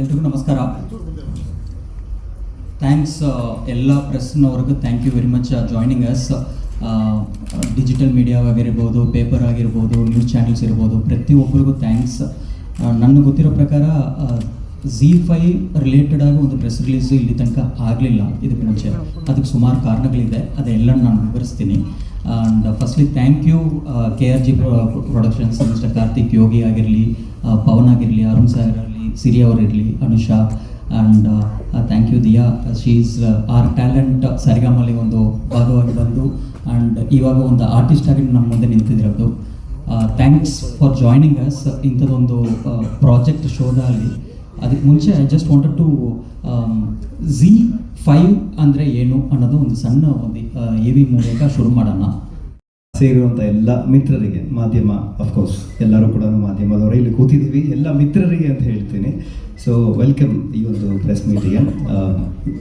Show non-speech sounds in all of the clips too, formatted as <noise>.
ಎಲ್ರಿಗೂ ನಮಸ್ಕಾರ. ಥ್ಯಾಂಕ್ಸ್ ಎಲ್ಲ ಪ್ರೆಸ್ನವ್ರಿಗೂ thank you very much joining us digital media ಆಗಿರ್ಬೋದು ಪೇಪರ್ ಆಗಿರ್ಬೋದು ನ್ಯೂಸ್ ಚಾನೆಲ್ಸ್ ಇರ್ಬೋದು, ಪ್ರತಿಯೊಬ್ಬರಿಗೂ ಥ್ಯಾಂಕ್ಸ್ ನನಗೆ ಗೊತ್ತಿರೋ ಪ್ರಕಾರ ಝಿ ಫೈ ರಿಲೇಟೆಡ್ ಆಗಿ ಒಂದು ಪ್ರೆಸ್ ರಿಲೀಸ್ ಇಲ್ಲಿ ತನಕ ಆಗಲಿಲ್ಲ. ಇದಕ್ಕೆ ಮುಂಚೆ. ಅದಕ್ಕೆ ಸುಮಾರು ಕಾರಣಗಳಿದೆ. ಅದೆಲ್ಲ ನಾನು ವಿವರಿಸ್ತೀನಿ. And firstly thank you K R G productions mister Karthik Yogi ಆಗಿರಲಿ ಪವನ್ ಆಗಿರಲಿ Arun Sagar Siri ಅವರಿರಲಿ Anusha and thank you Diya she is our talent ಸರಿಗಮಲಿ ಒಂದು ಭಾಗವಾಗಿ ಬಂದು ಆ್ಯಂಡ್ ಇವಾಗ ಒಂದು ಆರ್ಟಿಸ್ಟ್ ಆಗಿ ನಮ್ಮ ಮುಂದೆ ನಿಂತಿದ್ದಿರೋದು ಥ್ಯಾಂಕ್ಸ್ ಫಾರ್ ಜಾಯ್ನಿಂಗ್ ಅಸ್ ಇಂಥದ್ದೊಂದು ಪ್ರಾಜೆಕ್ಟ್ ಶೋದಲ್ಲಿ. ಅದಕ್ಕೆ ಮುಂಚೆ I just wanted to Zee five ಅಂದರೆ ಏನು ಅನ್ನೋದು ಒಂದು ಸಣ್ಣ ಒಂದು ಎ ವಿ ಮೂಲಕ ಶುರು ಮಾಡೋಣ. ಸೇರಿರುವಂಥ ಎಲ್ಲ ಮಿತ್ರರಿಗೆ ಮಾಧ್ಯಮ ಅಫ್ಕೋರ್ಸ್ ಎಲ್ಲರೂ ಕೂಡ ಮಾಧ್ಯಮದವರು ಇಲ್ಲಿ ಕೂತಿದ್ದೀವಿ. ಎಲ್ಲ ಮಿತ್ರರಿಗೆ ಅಂತ ಹೇಳ್ತೀನಿ. ಸೊ ವೆಲ್ಕಮ್ ಈ ಒಂದು ಪ್ರೆಸ್ ಮೀಟಿಗೆ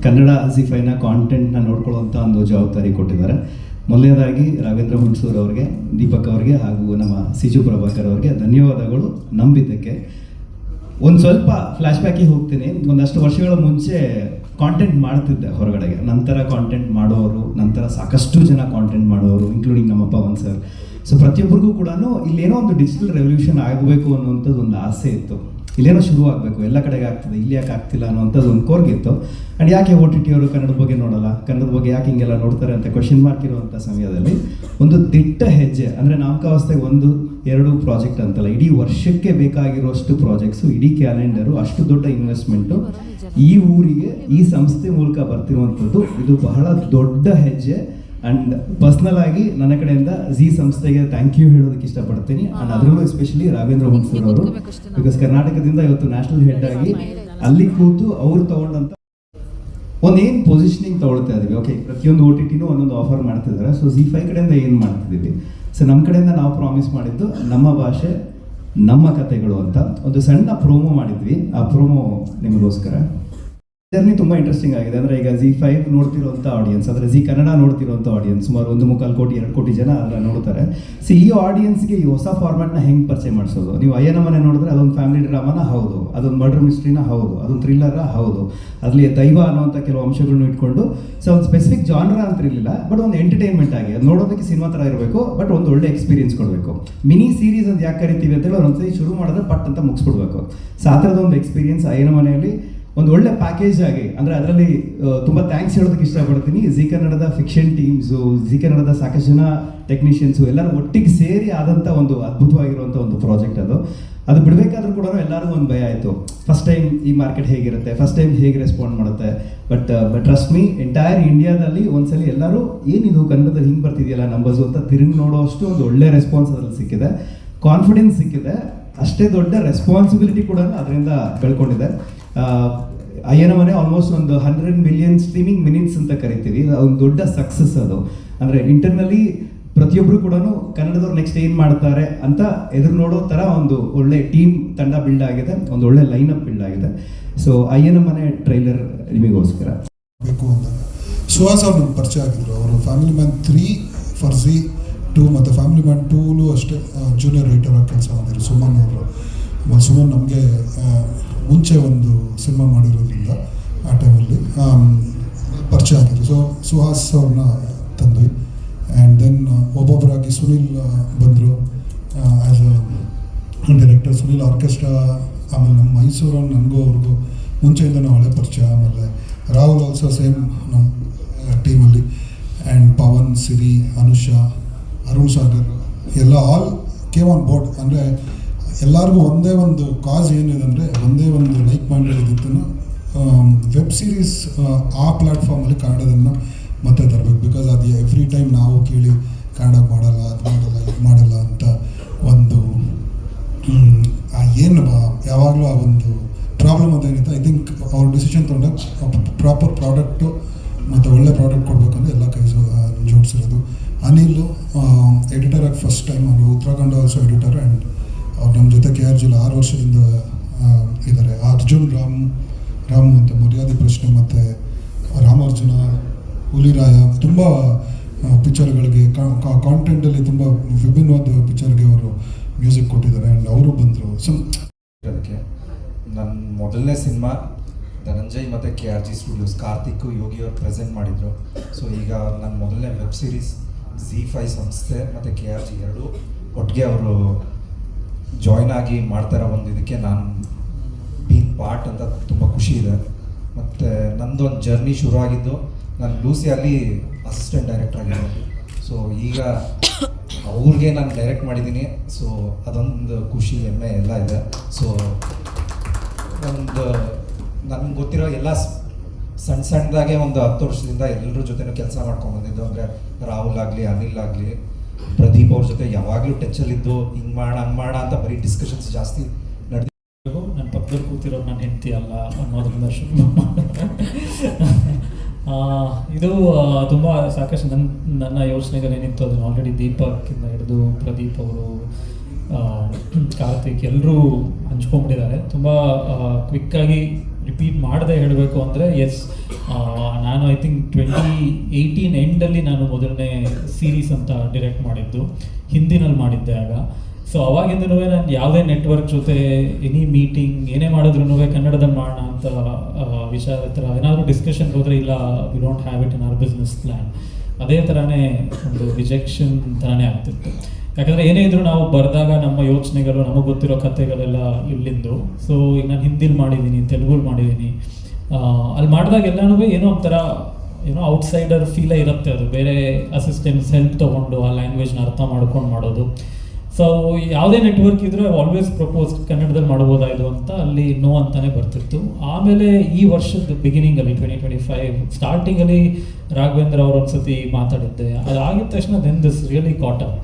ಕನ್ನಡ ಸಿಫೈನ ಕಾಂಟೆಂಟ್ನ ನೋಡ್ಕೊಳ್ಳುವಂಥ ಒಂದು ಜವಾಬ್ದಾರಿ ಕೊಟ್ಟಿದ್ದಾರೆ. ಮೊದಲನೇದಾಗಿ ರಾಘವೇಂದ್ರ ಹುಣಸೂರ್ ಅವರಿಗೆ, ದೀಪಕ್ ಅವರಿಗೆ ಹಾಗೂ ನಮ್ಮ ಸಿಜು ಪ್ರಭಾಕರ್ ಅವರಿಗೆ ಧನ್ಯವಾದಗಳು. ನಂಬಿದ್ದಕ್ಕೆ ಒಂದು ಸ್ವಲ್ಪ ಫ್ಲ್ಯಾಶ್ಬ್ಯಾಕಿಗೆ ಹೋಗ್ತೀನಿ. ಒಂದಷ್ಟು ವರ್ಷಗಳ ಮುಂಚೆ ಕಾಂಟೆಂಟ್ ಮಾಡ್ತಿದ್ದೆ ಹೊರಗಡೆಗೆ. ನಂತರ ಕಾಂಟೆಂಟ್ ಮಾಡೋರು, ನಂತರ ಸಾಕಷ್ಟು ಜನ ಕಾಂಟೆಂಟ್ ಮಾಡೋರು ಇನ್ಕ್ಲೂಡಿಂಗ್ ನಮ್ಮ ಪವನ್ ಸರ್ ಸೊ ಪ್ರತಿಯೊಬ್ಬರಿಗೂ ಕೂಡ ಇಲ್ಲೇನೋ ಒಂದು ಡಿಜಿಟಲ್ ರೆವಲ್ಯೂಷನ್ ಆಗಬೇಕು ಅನ್ನುವಂಥದ್ದು ಒಂದು ಆಸೆ ಇತ್ತು. ಇಲ್ಲೇನೋ ಶುರು ಆಗಬೇಕು, ಎಲ್ಲ ಕಡೆಗೆ ಆಗ್ತದೆ, ಇಲ್ಲಿ ಯಾಕೆ ಆಗ್ತಿಲ್ಲ ಅನ್ನೋಂಥದ್ದು ಒಂದು ಕೋರ್ಗಿತ್ತು ಆ್ಯಂಡ್ ಯಾಕೆ ಓ ಟಿ ಟಿ ಅವರು ಕನ್ನಡದ ಬಗ್ಗೆ ನೋಡಲ್ಲ? ಕನ್ನಡದ ಬಗ್ಗೆ ಯಾಕೆ ಹಿಂಗೆಲ್ಲ ನೋಡ್ತಾರೆ ಅಂತ ಕ್ವಶನ್ ಮಾರ್ಕ್ ಇರುವಂಥ ಸಮಯದಲ್ಲಿ ಒಂದು ದಿಟ್ಟ ಹೆಜ್ಜೆ, ಅಂದರೆ ನಾಮಕಾವಸ್ಥೆಗೆ ಒಂದು ಎರಡು ಪ್ರಾಜೆಕ್ಟ್ ಅಂತಲ್ಲ, ಇಡೀ ವರ್ಷಕ್ಕೆ ಬೇಕಾಗಿರುವಷ್ಟು ಪ್ರಾಜೆಕ್ಟ್ಸು, ಇಡೀ ಕ್ಯಾಲೆಂಡರು, ಅಷ್ಟು ದೊಡ್ಡ ಇನ್ವೆಸ್ಟ್ಮೆಂಟು. ಈ ಊರಿಗೆ, ಈ ಸಂಸ್ಥೆ ಮೂಲಕ ಬರ್ತಿರುವಂಥದ್ದು, ಇದು ಬಹಳ ದೊಡ್ಡ ಹೆಜ್ಜೆ. ಅಂಡ್ ಪರ್ಸ್ನಲ್ ಆಗಿ ನನ್ನ ಕಡೆಯಿಂದ ಜಿ ಸಂಸ್ಥೆಗೆ ಥ್ಯಾಂಕ್ ಯು ಹೇಳೋದಕ್ಕೆ ಇಷ್ಟಪಡ್ತೀನಿ. ಅಂಡ್ ಅದರಲ್ಲೂ ಎಸ್ಪೆಷಲಿ ರಾಘವೇಂದ್ರ ಹುಣಸೂರ್ ಅವರು. ಬಿಕಾಸ್ ಕರ್ನಾಟಕದಿಂದ ಇವತ್ತು ನ್ಯಾಷನಲ್ ಹೆಡ್ ಆಗಿ ಅಲ್ಲಿ ಕೂತು ಅವ್ರು ತಗೊಂಡಂತ ಒಂದೇನು ಪೊಸಿಷನಿಂಗ್ ತಗೊಳ್ತಾ ಇದೀವಿ. ಓಕೆ ಪ್ರತಿಯೊಂದು ಒ ಟಿ ಟಿನೂ ಒಂದೊಂದು ಆಫರ್ ಮಾಡ್ತಿದ್ದಾರೆ. ಸೊ ಜಿ ಫೈ ಕಡೆಯಿಂದ ಏನು ಮಾಡ್ತಿದ್ದೀವಿ? ಸೊ ನಮ್ಮ ಕಡೆಯಿಂದ ನಾವು ಪ್ರಾಮಿಸ್ ಮಾಡಿದ್ದು ನಮ್ಮ ಭಾಷೆ, ನಮ್ಮ ಕಥೆಗಳು ಅಂತ ಒಂದು ಸಣ್ಣ ಪ್ರೋಮೋ ಮಾಡಿದ್ವಿ. ಆ ಪ್ರೋಮೋ ನಿಮಗೋಸ್ಕರ. ಜರ್ನಿ ತುಂಬ ಇಂಟ್ರೆಸ್ಟಿಂಗ್ ಆಗಿದೆ. ಅಂದರೆ ಈಗ ಜಿ ಫೈವ್ ನೋಡ್ತಿರುವಂಥ ಆಡಿಯನ್ಸ್ ಅಂದ್ರೆ ಜಿ ಕನ್ನಡ ನೋಡ್ತಿರುವಂಥ ಆಡಿಯನ್ಸ್ ಸುಮಾರು ಒಂದು ಮುಕ್ಕಾಲು ಕೋಟಿ, ಎರಡು ಕೋಟಿ ಜನ ಅದನ್ನ ನೋಡ್ತಾರೆ. ಸೊ ಈ ಆಡಿಯನ್ಸ್ಗೆ ಈ ಹೊಸ ಫಾರ್ಮ್ಯಾಟ್ನ ಹೆಂಗೆ ಪರಿಚಯ ಮಾಡಿಸೋದು? ನೀವು ಅಯ್ಯನ ಮನೆ ನೋಡಿದ್ರೆ ಅದೊಂದು ಫ್ಯಾಮಿಲಿ ಡ್ರಾಮಾನ ಹೌದು, ಅದೊಂದು ಮರ್ಡರ್ ಮಿಸ್ಟ್ರಿನ ಹೌದು, ಅದೊಂದು ಥ್ರಿಲ್ಲರ ಹೌದು. ಅಲ್ಲಿ ದೈವ ಅನ್ನುವಂಥ ಕೆಲವು ಅಂಶಗಳನ್ನು ಇಟ್ಕೊಂಡು ಸೊ ಒಂದು ಸ್ಪೆಸಿಫಿಕ್ ಜಾನ್ರ ಅಂತ ಇರಲಿಲ್ಲ ಬಟ್ ಒಂದು ಎಂಟರ್ಟೈನ್ಮೆಂಟ್ ಆಗಿ, ಅದು ನೋಡೋದಕ್ಕೆ ಸಿನಿಮಾ ಥರ ಇರಬೇಕು ಬಟ್ ಒಂದು ಒಳ್ಳೆ ಎಕ್ಸ್ಪೀರಿಯನ್ಸ್ ಕೊಡಬೇಕು. ಮಿನಿ ಸೀರೀಸ್ ಅಂತ ಯಾಕೆ ಕರಿತೀವಿ ಅಂತೇಳಿ ಒಂದ್ಸರಿ ಶುರು ಮಾಡಿದ್ರೆ ಪಟ್ ಅಂತ ಮುಗಿಸ್ಬಿಡ್ಬೇಕು. ಸೊ ಆ ಒಂದು ಎಕ್ಸ್ಪೀರಿಯನ್ಸ್ ಅಯ್ಯನ ಮನೆಯಲ್ಲಿ ಒಂದು ಒಳ್ಳೆ ಪ್ಯಾಕೇಜ್ ಆಗಿ, ಅಂದರೆ ಅದರಲ್ಲಿ ತುಂಬ ಥ್ಯಾಂಕ್ಸ್ ಹೇಳೋದಕ್ಕೆ ಇಷ್ಟಪಡ್ತೀನಿ. ಜಿ ಕನ್ನಡದ ಫಿಕ್ಷನ್ ಟೀಮ್ಸು ಜಿ ಕನ್ನಡದ ಸಾಕಷ್ಟು ಜನ ಟೆಕ್ನಿಷಿಯನ್ಸು ಎಲ್ಲರೂ ಒಟ್ಟಿಗೆ ಸೇರಿ ಆದಂಥ ಒಂದು ಅದ್ಭುತವಾಗಿರುವಂಥ ಒಂದು ಪ್ರಾಜೆಕ್ಟ್ ಅದು. ಅದು ಬಿಡಬೇಕಾದ್ರೂ ಕೂಡ ಎಲ್ಲರಿಗೂ ಒಂದು ಭಯ ಆಯಿತು. ಫಸ್ಟ್ ಟೈಮ್ ಈ ಮಾರ್ಕೆಟ್ ಹೇಗಿರುತ್ತೆ ಫಸ್ಟ್ ಟೈಮ್ ಹೇಗೆ ರೆಸ್ಪಾಂಡ್ ಮಾಡುತ್ತೆ. But but trust me entire ಇಂಡಿಯಾದಲ್ಲಿ ಒಂದ್ಸಲಿ ಎಲ್ಲರೂ, ಏನಿದು ಕನ್ನಡದಲ್ಲಿ ಹಿಂಗೆ ಬರ್ತಿದೆಯಲ್ಲ ನಂಬರ್ಸು ಅಂತ ತಿರುಗಿ ನೋಡೋಷ್ಟು ಒಂದು ಒಳ್ಳೆ ರೆಸ್ಪಾನ್ಸ್ ಅದರಲ್ಲಿ ಸಿಕ್ಕಿದೆ. ಕಾನ್ಫಿಡೆನ್ಸ್ ಸಿಕ್ಕಿದೆ. ಅಷ್ಟೇ ದೊಡ್ಡ ರೆಸ್ಪಾನ್ಸಿಬಿಲಿಟಿ ಕೂಡ ಅದರಿಂದ ಬೆಳ್ಕೊಂಡಿದೆ. ಅಯ್ಯನ ಮನೆ ಆಲ್ಮೋಸ್ಟ್ ಒಂದು ಹಂಡ್ರೆಡ್ ಮಿಲಿಯನ್ ಸ್ಟ್ರೀಮಿಂಗ್ ಮಿನಿಟ್ಸ್ ಅಂತ ಕರಿತೀವಿ. ಒಂದು ದೊಡ್ಡ ಸಕ್ಸಸ್ ಅದು. ಅಂದರೆ ಇಂಟರ್ನಲ್ಲಿ ಪ್ರತಿಯೊಬ್ಬರು ಕೂಡ ಕನ್ನಡದವ್ರು ನೆಕ್ಸ್ಟ್ ಏನು ಮಾಡ್ತಾರೆ ಅಂತ ಎದುರು ನೋಡೋ ಥರ ಒಂದು ಒಳ್ಳೆ ಟೀಮ್ ತಂಡ ಬಿಲ್ಡ್ ಆಗಿದೆ. ಒಂದು ಒಳ್ಳೆ ಲೈನ್ ಅಪ್ ಬಿಲ್ಡ್ ಆಗಿದೆ. ಸೊ ಅಯ್ಯನ ಮನೆ ಟ್ರೈಲರ್ ನಿಮಗೋಸ್ಕರ. ಬೇಕು ಸುಹಾಸ್ ಅವ್ರು ನಮ್ಗೆ ಪರಿಚಯ ಆಗಿದ್ರು. ಅವರು family man three Farzi two ಮತ್ತು ಫ್ಯಾಮಿಲಿ ಮ್ಯಾನ್ ಟೂಲು ಅಷ್ಟೇ ಜೂನಿಯರ್ ರೈಟರ್ ಆಗಿ ಕೆಲಸ ಮಾಡಿದ್ರು. ಸುಮನ್ ಅವರು. ಸುಮನ್ ನಮಗೆ ಮುಂಚೆ ಒಂದು ಸಿನಿಮಾ ಮಾಡಿರೋದ್ರಿಂದ ಆ ಟೈಮಲ್ಲಿ ಪರಿಚಯ ಆಗಿದ್ರು ಸೊ ಸುಹಾಸ್ ಅವ್ರನ್ನ ತಂದ್ವಿ. ಆ್ಯಂಡ್ ದೆನ್ ಒಬ್ಬೊಬ್ಬರಾಗಿ ಸುನಿಲ್ ಬಂದರು. As a director Sunil orchestra ಆಮೇಲೆ ನಮ್ಮ ಮೈಸೂರು ನನಗೂ ಅವ್ರಿಗೂ ನಾವು ಹಳೆ ಪರಿಚಯ. ಆಮೇಲೆ ರಾಹುಲ್ ಆಲ್ಸೋ ಸೇಮ್ ನಮ್ಮ ಟೀಮಲ್ಲಿ ಆ್ಯಂಡ್ ಪವನ್, ಸಿರಿ, ಅನುಷಾ, ಅರುಣ್ ಸಾಗರ್, ಎಲ್ಲ ಆಲ್ ಕೇಮ್ ಆನ್ ಬೋರ್ಡ್ ಅಂದರೆ ಎಲ್ಲರಿಗೂ ಒಂದೇ ಒಂದು ಕಾಸ್ ಏನಿದೆ ಅಂದರೆ ಒಂದೇ ಒಂದು ಲೈಕ್ ಮಾಡಿರೋದಿದ್ದನ್ನು ವೆಬ್ ಸೀರೀಸ್ ಆ ಪ್ಲ್ಯಾಟ್ಫಾರ್ಮಲ್ಲಿ ಕನ್ನಡದನ್ನು ಮತ್ತೆ ತರಬೇಕು. ಬಿಕಾಸ್ ಅದು ಎವ್ರಿ ಟೈಮ್ ನಾವು ಕೇಳಿ ಕನ್ನಡ ಮಾಡಲ್ಲ, ಅದು ಮಾಡಲ್ಲ, ಇದು ಮಾಡಲ್ಲ ಅಂತ ಒಂದು ಏನು ಯಾವಾಗಲೂ ಆ ಒಂದು ಪ್ರಾಬ್ಲಮ್ ಅದೇನಿತ್ತು ಐ ಥಿಂಕ್ ಅವ್ರ ಡಿಸಿಷನ್ ತೊಗೊಂಡಾಗ ಪ್ರಾಪರ್ ಪ್ರಾಡಕ್ಟು ಮತ್ತು ಒಳ್ಳೆ ಪ್ರಾಡಕ್ಟ್ ಕೊಡಬೇಕಂದ್ರೆ ಎಲ್ಲ ಕೈ ಜೋಡಿಸಿರೋದು. ಅನಿಲ್ ಎಡಿಟರ್ ಆಗಿ ಫಸ್ಟ್ ಟೈಮ್ ಅವರು ಉತ್ತರಾಖಂಡ ಆಲ್ಸೋ ಎಡಿಟರ್ ಆ್ಯಂಡ್ ಅವ್ರು ನಮ್ಮ ಜೊತೆ ಕೆ ಆರ್ ಜಿಲ್ ಆರು ವರ್ಷದಿಂದ ಇದ್ದಾರೆ ಅರ್ಜುನ್, ರಾಮ್, ರಾಮು ಅಂತ ಮರ್ಯಾದೆ ಪ್ರಶ್ನೆ ಮತ್ತು ರಾಮಾರ್ಜುನ, ಹುಲಿರಾಯ ತುಂಬ ಪಿಕ್ಚರ್ಗಳಿಗೆ ಕಾಂಟೆಂಟಲ್ಲಿ ತುಂಬ ವಿಭಿನ್ನವಾದ ಪಿಕ್ಚರ್ಗೆ ಅವರು ಮ್ಯೂಸಿಕ್ ಕೊಟ್ಟಿದ್ದಾರೆ ಆ್ಯಂಡ್ ಅವರು ಬಂದರು. ಸೊ ಅದಕ್ಕೆ ನನ್ನ ಮೊದಲನೇ ಸಿನಿಮಾ ಧನಂಜಯ್ ಮತ್ತು K R G studios Karthik Yogi ಅವರು ಪ್ರೆಸೆಂಟ್ ಮಾಡಿದರು. ಸೊ ಈಗ ನನ್ನ ಮೊದಲನೇ ವೆಬ್ ಸೀರೀಸ್ ಝಿ ಫೈ ಸಂಸ್ಥೆ ಮತ್ತು ಕೆ ಆರ್ ಜಿ ಎರಡು ಒಟ್ಟಿಗೆ ಅವರು ಜಾಯ್ನ್ ಆಗಿ ಮಾಡ್ತಾರೋ ಒಂದು ಇದಕ್ಕೆ ನಾನು ಬೀನ್ ಪಾರ್ಟ್ ಅಂತ ತುಂಬ ಖುಷಿ ಇದೆ. ಮತ್ತು ನಂದೊಂದು ಜರ್ನಿ ಶುರು ಆಗಿದ್ದು ನಾನು ಲೂಸಿಯಲ್ಲಿ ಅಸಿಸ್ಟೆಂಟ್ ಡೈರೆಕ್ಟರ್ ಆಗಿದ್ದೆ ಸೊ ಈಗ ಅವ್ರಿಗೆ ನಾನು ಡೈರೆಕ್ಟ್ ಮಾಡಿದ್ದೀನಿ. ಸೊ ಅದೊಂದು ಖುಷಿ, ಹೆಮ್ಮೆ ಎಲ್ಲ ಇದೆ. ಸೊ ಒಂದು ನನಗೆ ಗೊತ್ತಿರೋ ಎಲ್ಲ ಸಣ್ಣ ಸಣ್ಣದಾಗೆ ಒಂದು ಹತ್ತು ವರ್ಷದಿಂದ ಎಲ್ಲರ ಜೊತೆನೂ ಕೆಲಸ ಮಾಡ್ಕೊಂಡು ಬಂದಿದ್ದು. ಅಂದರೆ ರಾಹುಲ್ ಆಗಲಿ, ಅನಿಲ್ ಆಗಲಿ ಪ್ರದೀಪ್ ಅವ್ರ ಜೊತೆ ಯಾವಾಗಲೂ ಟಚ್ಚಲ್ಲಿದ್ದು ಹಿಂಗೆ ಮಾಡ, ಹಂಗೆ ಮಾಡ ಅಂತ ಬರೀ ಡಿಸ್ಕಷನ್ಸ್ ಜಾಸ್ತಿ ನಡೆದು ನನ್ನ ಪಕ್ಕದಲ್ಲಿ ಕೂತಿರೋ ನನ್ನ ಹೆಂಡತಿ ಅಲ್ಲ ಅನ್ನೋದ್ರಿಂದ ಶುರು ಇದು ತುಂಬ ಸಾಕಷ್ಟು ನನ್ನ ನನ್ನ ಯೋಚನೆಗಳೇನಿತ್ತು ಅದನ್ನು ಆಲ್ರೆಡಿ ದೀಪಕ್ಕಿಂತ ಹಿಡಿದು ಪ್ರದೀಪ್ ಅವರು ಕಾರ್ತಿಕ್ ಎಲ್ಲರೂ ಹಂಚ್ಕೊಂಡ್ಬಿಟ್ಟಿದ್ದಾರೆ. ತುಂಬ ಕ್ವಿಕ್ಕಾಗಿ ರಿಪೀಟ್ ಮಾಡದೆ ಹೇಳಬೇಕು ಅಂದರೆ ಎಸ್ ನಾನು ಐ ಥಿಂಕ್ ಟ್ವೆಂಟಿ ಏಯ್ಟೀನ್ ಎಂಡಲ್ಲಿ ನಾನು ಮೊದಲನೇ ಸೀರೀಸ್ ಅಂತ ಡಿರೆಕ್ಟ್ ಮಾಡಿದ್ದು, ಹಿಂದಿನಲ್ಲಿ ಮಾಡಿದ್ದೆ ಆಗ. ಸೊ ಅವಾಗಿಂದನೂ ನಾನು ಯಾವುದೇ ನೆಟ್ವರ್ಕ್ ಜೊತೆ ಎನಿ ಮೀಟಿಂಗ್ ಏನೇ ಮಾಡಿದ್ರು ಕನ್ನಡದಲ್ಲಿ ಮಾಡೋಣ ಅಂತ ವಿಚಾರ ಹತ್ರ ಏನಾದರೂ ಡಿಸ್ಕಷನ್ ಹೋದರೆ ಇಲ್ಲ we don't have it in our business plan ಅದೇ ಥರನೇ ಒಂದು ರಿಜೆಕ್ಷನ್ ಥರನೇ ಆಗ್ತಿತ್ತು. ಯಾಕಂದರೆ ಏನೇ ಇದ್ರು ನಾವು ಬರೆದಾಗ ನಮ್ಮ ಯೋಚನೆಗಳು, ನಮಗೆ ಗೊತ್ತಿರೋ ಕಥೆಗಳೆಲ್ಲ ಇಲ್ಲಿಂದು. ಸೊ ಈಗ ನಾನು ಹಿಂದಿಲಿ ಮಾಡಿದ್ದೀನಿ ತೆಲುಗುಲ್ ಮಾಡಿದ್ದೀನಿ ಅಲ್ಲಿ ಮಾಡಿದಾಗ ಎಲ್ಲನೂ ಏನೋ ಒಂಥರ, ಏನೋ ಔಟ್ಸೈಡರ್ ಫೀಲೇ ಇರುತ್ತೆ ಅದು. ಬೇರೆ ಅಸಿಸ್ಟೆಂಟ್ಸ್ ಹೆಲ್ಪ್ ತೊಗೊಂಡು ಆ ಲ್ಯಾಂಗ್ವೇಜ್ನ ಅರ್ಥ ಮಾಡ್ಕೊಂಡು ಮಾಡೋದು. ಸೊ ಯಾವುದೇ ನೆಟ್ವರ್ಕ್ ಇದ್ರೂ ಆಲ್ವೇಸ್ ಪ್ರಪೋಸ್ ಕನ್ನಡದಲ್ಲಿ ಮಾಡ್ಬೋದಾಯಿತು ಅಂತ ಅಲ್ಲಿ ನೋ ಅಂತಾನೆ ಬರ್ತಿತ್ತು. ಆಮೇಲೆ ಈ ವರ್ಷದ ಬಿಗಿನಿಂಗಲ್ಲಿ ಟ್ವೆಂಟಿ ಟ್ವೆಂಟಿ ಫೈವ್ ಸ್ಟಾರ್ಟಿಂಗಲ್ಲಿ ರಾಘವೇಂದ್ರ ಅವ್ರು ಒಂದ್ಸತಿ ಮಾತಾಡಿದ್ದೆ. ಅದಾಗಿದ ತಕ್ಷಣ then this really cotton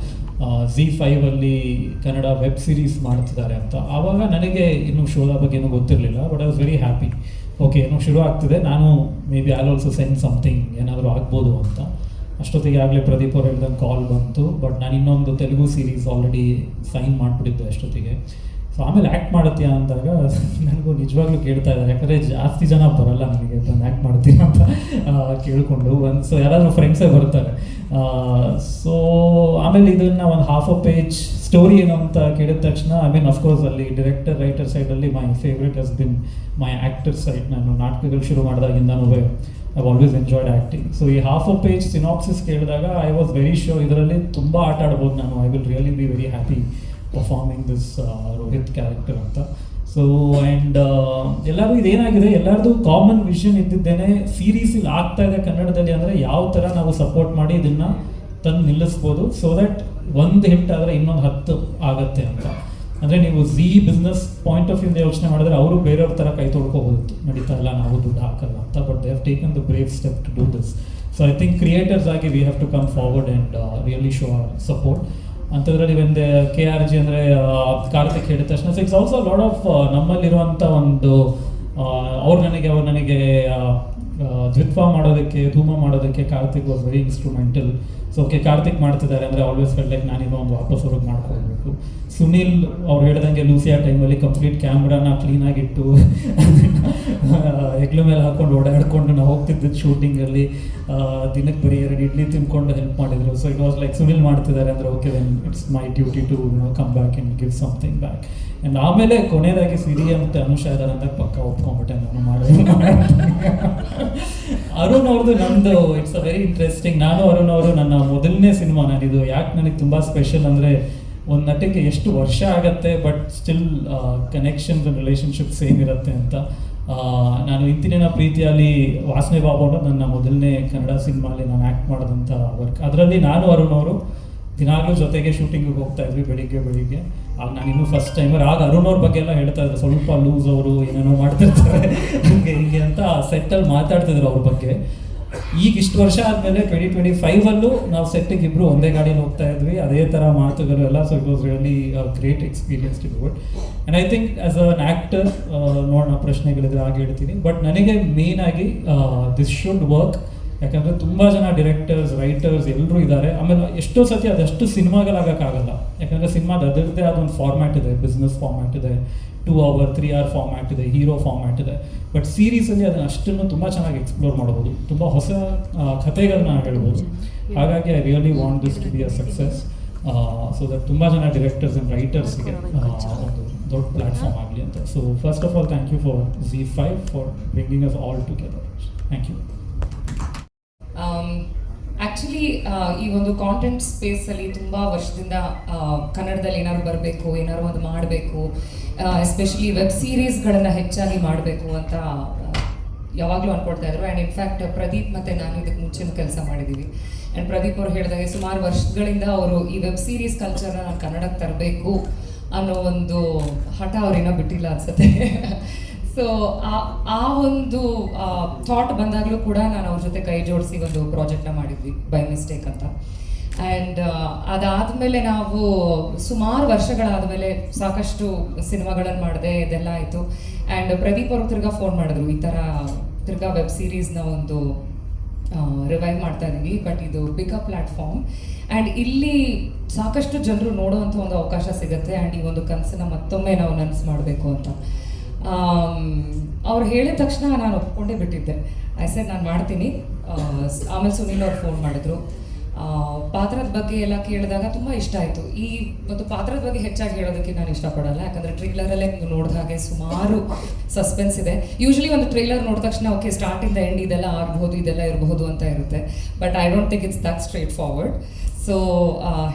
Zee ಫೈವಲ್ಲಿ Kannada web series ಮಾಡ್ತಿದ್ದಾರೆ ಅಂತ. ಆವಾಗ ನನಗೆ ಇನ್ನೂ ಶೋದ ಬಗ್ಗೆ ಏನೂ ಗೊತ್ತಿರಲಿಲ್ಲ but I was very happy okay ಏನೋ ಶುರು ಆಗ್ತಿದೆ. ನಾನು maybe I also send something ಏನಾದರೂ ಆಗ್ಬೋದು ಅಂತ. ಅಷ್ಟೊತ್ತಿಗೆ ಆಗಲೇ ಪ್ರದೀಪ್ ಅವ್ರು ಹೇಳ್ದಂಗೆ ಕಾಲ್ ಬಂತು ಬಟ್ ನಾನು ಇನ್ನೊಂದು ತೆಲುಗು ಸೀರೀಸ್ ಆಲ್ರೆಡಿ ಸೈನ್ ಮಾಡಿಬಿಟ್ಟಿದ್ದೆ ಅಷ್ಟೊತ್ತಿಗೆ. ಸೊ ಆಮೇಲೆ ಆ್ಯಕ್ಟ್ ಮಾಡ್ತೀಯಾ ಅಂದಾಗ <laughs> ನನಗೂ ನಿಜವಾಗ್ಲೂ ಕೇಳ್ತಾ ಇದ್ದಾರೆ ಯಾಕಂದರೆ ಜಾಸ್ತಿ ಜನ ಬರಲ್ಲ ನನಗೆ ಬಂದು ಆ್ಯಕ್ಟ್ ಮಾಡ್ತೀರಾ ಅಂತ ಕೇಳಿಕೊಂಡು. ಒಂದು ಸೊ ಯಾರಾದರೂ ಫ್ರೆಂಡ್ಸೇ ಬರ್ತಾರೆ. ಸೊ ಆಮೇಲೆ ಇದನ್ನು ಒಂದು ಹಾಫ್ ಅ ಪೇಜ್ ಸ್ಟೋರಿ ಏನು ಅಂತ ಕೇಳಿದ ತಕ್ಷಣ ಐ ಮೀನ್ ಅಫ್ಕೋರ್ಸ್ ಅಲ್ಲಿ ಡೈರೆಕ್ಟರ್ ರೈಟರ್ ಸೈಡಲ್ಲಿ my favourite has been my actor side ನಾನು ನಾಟಕಗಳು ಶುರು ಮಾಡಿದಾಗಿಂದನೂ I always enjoyed acting so ಈ ಹಾಫ್ ಅ ಪೇಜ್ ಸಿನಾಪ್ಸಿಸ್ ಕೇಳಿದಾಗ ಐ ವಾಸ್ ವೆರಿ ಶೋರ್ ಇದರಲ್ಲಿ ತುಂಬ ಆಟ ಆಡ್ಬೋದು ನಾನು. I will really be very happy performing this Rohit character ಅಂತ. ಸೊ ಆ್ಯಂಡ್ ಎಲ್ಲರೂ ಇದೇನಾಗಿದೆ? ಎಲ್ಲರದು ಕಾಮನ್ ವಿಷನ್ ಇದ್ದಿದ್ದೇನೆ. ಸೀರೀಸ್ ಇಲ್ಲಿ ಆಗ್ತಾ ಇದೆ ಕನ್ನಡದಲ್ಲಿ ಅಂದರೆ ಯಾವ ಥರ ನಾವು ಸಪೋರ್ಟ್ ಮಾಡಿ ಇದನ್ನು ತಂದು ನಿಲ್ಲಿಸ್ಬೋದು. ಸೊ ದಟ್ ಒಂದು ಹಿಟ್ ಆದರೆ ಇನ್ನೊಂದು ಹತ್ತು ಆಗತ್ತೆ ಅಂತ. ಅಂದರೆ ನೀವು ಝಿ ಬಿಸ್ನೆಸ್ ಪಾಯಿಂಟ್ ಆಫ್ ವ್ಯೂಯಿಂದ ಯೋಚನೆ ಮಾಡಿದ್ರೆ ಅವರು ಬೇರೆಯವ್ರ ಥರ ಕೈ ತೊಳ್ಕೊಬೋದಿತ್ತು ನಡೀತಾ ಇಲ್ಲ, ನಾವು ದುಡ್ಡು ಹಾಕಲ್ಲ ಅಂತ. But they have taken the brave step to do this so I think creators ಆಗಿ we have to come forward and really show our support ಅಂಥದ್ರಲ್ಲಿ ಒಂದು ಕೆ ಆರ್ ಜಿ ಅಂದರೆ ಕಾರ್ತಿಕ್ ಹೇಳಿದ ತಕ್ಷಣ ಸಿಕ್ಸ್ ಆಲ್ಸೋ ಲಾಡ್ ಆಫ್ ನಮ್ಮಲ್ಲಿರುವಂಥ ಒಂದು ಅವ್ರು ನನಗೆ ಅವ್ರು ನನಗೆ ದ್ವಿತ್ವ ಮಾಡೋದಕ್ಕೆ, ಧೂಮ ಮಾಡೋದಕ್ಕೆ Karthik was very instrumental so okay Karthik ಮಾಡ್ತಿದ್ದಾರೆ ಅಂದರೆ ಆಲ್ವೇಸ್ ಫೆಲ್ ಲೈಕ್ ನಾನೀಗ ಒಂದು ವಾಪಸ್ ಅವ್ರಿಗೆ ಮಾಡ್ಕೊಳ್ಬೇಕು. ಸುನಿಲ್ ಅವ್ರು ಹೇಳ್ದಂಗೆ ಲೂಸಿಯಾ ಟೈಮಲ್ಲಿ ಕಂಪ್ಲೀಟ್ ಕ್ಯಾಮ್ರಾನ ಕ್ಲೀನಾಗಿಟ್ಟು ಹೆಗ್ಲ ಮೇಲೆ ಹಾಕೊಂಡು ಓಡಾಡ್ಕೊಂಡು ನಾವು ಹೋಗ್ತಿದ್ದಿದ್ದು ಶೂಟಿಂಗಲ್ಲಿ ದಿನಕ್ಕೆ ಬರೀ ಎರಡು ಇಡ್ಲಿ ತಿನ್ಕೊಂಡು ಹೆಲ್ಪ್ ಮಾಡಿದ್ರು. So it was like Sunil ಮಾಡ್ತಿದ್ದಾರೆ ಅಂದರೆ okay then it's my duty to come back and give something back and ಆಮೇಲೆ ಕೊನೆಯದಾಗಿ ಸಿರಿ ಅಂತ ಅನುಷ್ಯ ಇದ್ದಾರೆ ಅಂತ ಪಕ್ಕ ಒಪ್ಕೊಂಡ್ಬಿಟ್ಟೆ, ನಾನು ಮಾಡಿ ಅರುಣ್ ಅವ್ರದ್ದು ನಮ್ದು ಇಟ್ಸ್ ಅ ವೆರಿ ಇಂಟ್ರೆಸ್ಟಿಂಗ್ ನಾನು ಅರುಣ್ ಅವರು ನನ್ನ ಮೊದಲನೇ ಸಿನಿಮಾ ನಾನಿದು ಯಾಕೆ ನನಗೆ ತುಂಬ ಸ್ಪೆಷಲ್ ಅಂದರೆ ಒಂದು ನಟಕ್ಕೆ ಎಷ್ಟು ವರ್ಷ ಆಗತ್ತೆ but still connection relationship same ಇರುತ್ತೆ ಅಂತ. ನಾನು ಇಂತಿನ ಪ್ರೀತಿಯಲ್ಲಿ ವಾಸನೆ ಬಾಬು ನನ್ನ ಮೊದಲನೇ ಕನ್ನಡ ಸಿನಿಮಾಲಿ ನಾನು ಆ್ಯಕ್ಟ್ ಮಾಡಿದಂಥ ವರ್ಕ್ ಅದರಲ್ಲಿ ನಾನು ಅರುಣ್ ಅವರು ದಿನಾಗಲೂ ಜೊತೆಗೆ ಶೂಟಿಂಗಿಗೆ ಹೋಗ್ತಾ ಇದ್ವಿ ಬೆಳಿಗ್ಗೆ ಬೆಳಿಗ್ಗೆ. ಆಗ ನಾನು ಇನ್ನೂ ಫಸ್ಟ್ ಟೈಮರ್ ಆಗ ಅರುಣ್ ಅವ್ರ ಬಗ್ಗೆ ಎಲ್ಲ ಹೇಳ್ತಾ ಇದ್ರು. ಸ್ವಲ್ಪ ಲೂಸ್ ಅವರು ಏನೇನೋ ಮಾಡ್ತಿರ್ತಾರೆ. <laughs> ಹಂಗೆ ಹಿಂಗೆ ಅಂತ ಸೆಟ್ಟಲ್ಲಿ ಮಾತಾಡ್ತಿದ್ರು ಅವ್ರ ಬಗ್ಗೆ. ಈಗ ಇಷ್ಟು ವರ್ಷ ಆದಮೇಲೆ ಟ್ವೆಂಟಿ ಟ್ವೆಂಟಿ ಫೈವಲ್ಲೂ ನಾವು ಸೆಟ್ಟಿಗೆ ಇಬ್ಬರು ಒಂದೇ ಗಾಡಿಯಲ್ಲಿ ಹೋಗ್ತಾ ಇದ್ವಿ. ಅದೇ ಥರ ಮಾತುಗಳು ಎಲ್ಲ. So it was really great experience to good and I think as an actor ನೋಡೋಣ ಪ್ರಶ್ನೆಗಳಿದ್ರೆ ಹಾಗೆ ಹೇಳ್ತೀನಿ. ಬಟ್ ನನಗೆ ಮೇನ್ ಆಗಿ ದಿಸ್ ಶುಡ್ ವರ್ಕ್ ಯಾಕಂದರೆ ತುಂಬ ಜನ ಡಿರೆಕ್ಟರ್ಸ್ ರೈಟರ್ಸ್ ಎಲ್ಲರೂ ಇದ್ದಾರೆ. ಆಮೇಲೆ ಎಷ್ಟೋ ಸತಿ ಅದಷ್ಟು ಸಿನಿಮಾಗಳಾಗೋಕ್ಕಾಗಲ್ಲ ಯಾಕಂದರೆ ಸಿನಿಮಾದ ಅದರದ್ದೇ ಅದೊಂದು ಫಾರ್ಮ್ಯಾಟ್ ಇದೆ. ಬಿಸ್ನೆಸ್ ಫಾರ್ಮ್ಯಾಟ್ ಇದೆ. Two hour three hour format ಇದೆ. ಹೀರೋ ಫಾರ್ಮ್ಯಾಟ್ ಇದೆ. ಬಟ್ ಸೀರೀಸಲ್ಲಿ ಅದನ್ನು ಅಷ್ಟನ್ನು ತುಂಬ ಚೆನ್ನಾಗಿ ಎಕ್ಸ್ಪ್ಲೋರ್ ಮಾಡ್ಬೋದು ತುಂಬ ಹೊಸ ಕಥೆಗಳನ್ನ ಹೇಳ್ಬೋದು. ಹಾಗಾಗಿ I really want this to be a success so that ತುಂಬ ಜನ ಡಿರೆಕ್ಟರ್ಸ್ ಆ್ಯಂಡ್ ರೈಟರ್ಸ್ಗೆ ಒಂದು ದೊಡ್ಡ ಪ್ಲಾಟ್ಫಾರ್ಮ್ ಆಗಲಿ ಅಂತ. So first of all thank you for Zee five for bringing us all together thank you actually ಈ ಒಂದು ಕಾಂಟೆಂಟ್ ಸ್ಪೇಸಲ್ಲಿ ತುಂಬ ವರ್ಷದಿಂದ ಕನ್ನಡದಲ್ಲಿ ಏನಾದ್ರು ಬರಬೇಕು, ಏನಾದ್ರು ಒಂದು ಮಾಡಬೇಕು ಎಸ್ಪೆಷಲಿ ವೆಬ್ ಸೀರೀಸ್ಗಳನ್ನು ಹೆಚ್ಚಾಗಿ ಮಾಡಬೇಕು ಅಂತ ಯಾವಾಗಲೂ ಅನ್ಕೊಳ್ತಾ ಇದ್ರು. ಆ್ಯಂಡ್ ಇನ್ಫ್ಯಾಕ್ಟ್ ಪ್ರದೀಪ್ ಮತ್ತು ನಾನು ಇದಕ್ಕೆ ಮುಂಚೆನೂ ಕೆಲಸ ಮಾಡಿದ್ದೀವಿ ಆ್ಯಂಡ್ ಪ್ರದೀಪ್ ಅವ್ರು ಹೇಳಿದಾಗೆ ಸುಮಾರು ವರ್ಷಗಳಿಂದ ಅವರು ಈ ವೆಬ್ ಸೀರೀಸ್ ಕಲ್ಚರ್ನ ನಾನು ಕನ್ನಡಕ್ಕೆ ತರಬೇಕು ಅನ್ನೋ ಒಂದು ಹಠ ಅವ್ರೇನೋ ಬಿಟ್ಟಿಲ್ಲ ಅನ್ಸುತ್ತೆ. <laughs> ಸೊ ಆ ಒಂದು ಥಾಟ್ ಬಂದಾಗಲೂ ಕೂಡ ನಾನು ಅವ್ರ ಜೊತೆ ಕೈ ಜೋಡಿಸಿ ಒಂದು ಪ್ರಾಜೆಕ್ಟ್ನ ಮಾಡಿದ್ವಿ ಬೈ ಮಿಸ್ಟೇಕ್ ಅಂತ. ಆ್ಯಂಡ್ ಅದಾದಮೇಲೆ ನಾವು ಸುಮಾರು ವರ್ಷಗಳಾದಮೇಲೆ ಸಾಕಷ್ಟು ಸಿನಿಮಾಗಳನ್ನು ಮಾಡಿದೆ, ಇದೆಲ್ಲ ಆಯಿತು. ಆ್ಯಂಡ್ ಪ್ರದೀಪ್ ಅವರು ತಿರ್ಗಾ ಫೋನ್ ಮಾಡಿದ್ರು, ಈ ಥರ ತಿರ್ಗಾ ವೆಬ್ ಸೀರೀಸ್ನ ಒಂದು ರಿವೈವ್ ಮಾಡ್ತಾ ಇದ್ದೀವಿ ಬಟ್ ಇದು ಪಿಕಪ್ ಪ್ಲ್ಯಾಟ್ಫಾರ್ಮ್ ಆ್ಯಂಡ್ ಇಲ್ಲಿ ಸಾಕಷ್ಟು ಜನರು ನೋಡುವಂಥ ಒಂದು ಅವಕಾಶ ಸಿಗುತ್ತೆ ಆ್ಯಂಡ್ ಈ ಒಂದು ಕನಸನ್ನ ಮತ್ತೊಮ್ಮೆ ನಾವು ನನಸು ಮಾಡಬೇಕು ಅಂತ. ಅವ್ರು ಹೇಳಿದ ತಕ್ಷಣ ನಾನು ಒಪ್ಕೊಂಡೇ ಬಿಟ್ಟಿದ್ದೆ. ಐ ಸೆಡ್ ನಾನು ಮಾಡ್ತೀನಿ. ಆಮೇಲೆ ಸುನೀಲ್ ಅವ್ರು ಫೋನ್ ಮಾಡಿದ್ರು. ಪಾತ್ರದ ಬಗ್ಗೆ ಎಲ್ಲ ಕೇಳಿದಾಗ ತುಂಬ ಇಷ್ಟ ಆಯಿತು. ಈ ಒಂದು ಪಾತ್ರದ ಬಗ್ಗೆ ಹೆಚ್ಚಾಗಿ ಹೇಳೋದಕ್ಕೆ ನಾನು ಇಷ್ಟಪಡಲ್ಲ. ಯಾಕಂದರೆ ಟ್ರೇಲರಲ್ಲೇ ನೀವು ನೋಡಿದ ಹಾಗೆ ಸುಮಾರು ಸಸ್ಪೆನ್ಸ್ ಇದೆ. ಯೂಶ್ವಲಿ ಒಂದು ಟ್ರೈಲರ್ ನೋಡಿದ ತಕ್ಷಣ ಓಕೆ ಸ್ಟಾರ್ಟಿಂದ ಎಂಡ್ ಇದೆಲ್ಲ ಆಗ್ಬೋದು, ಇದೆಲ್ಲ ಇರಬಹುದು ಅಂತ ಇರುತ್ತೆ. But I don't think it's that straightforward so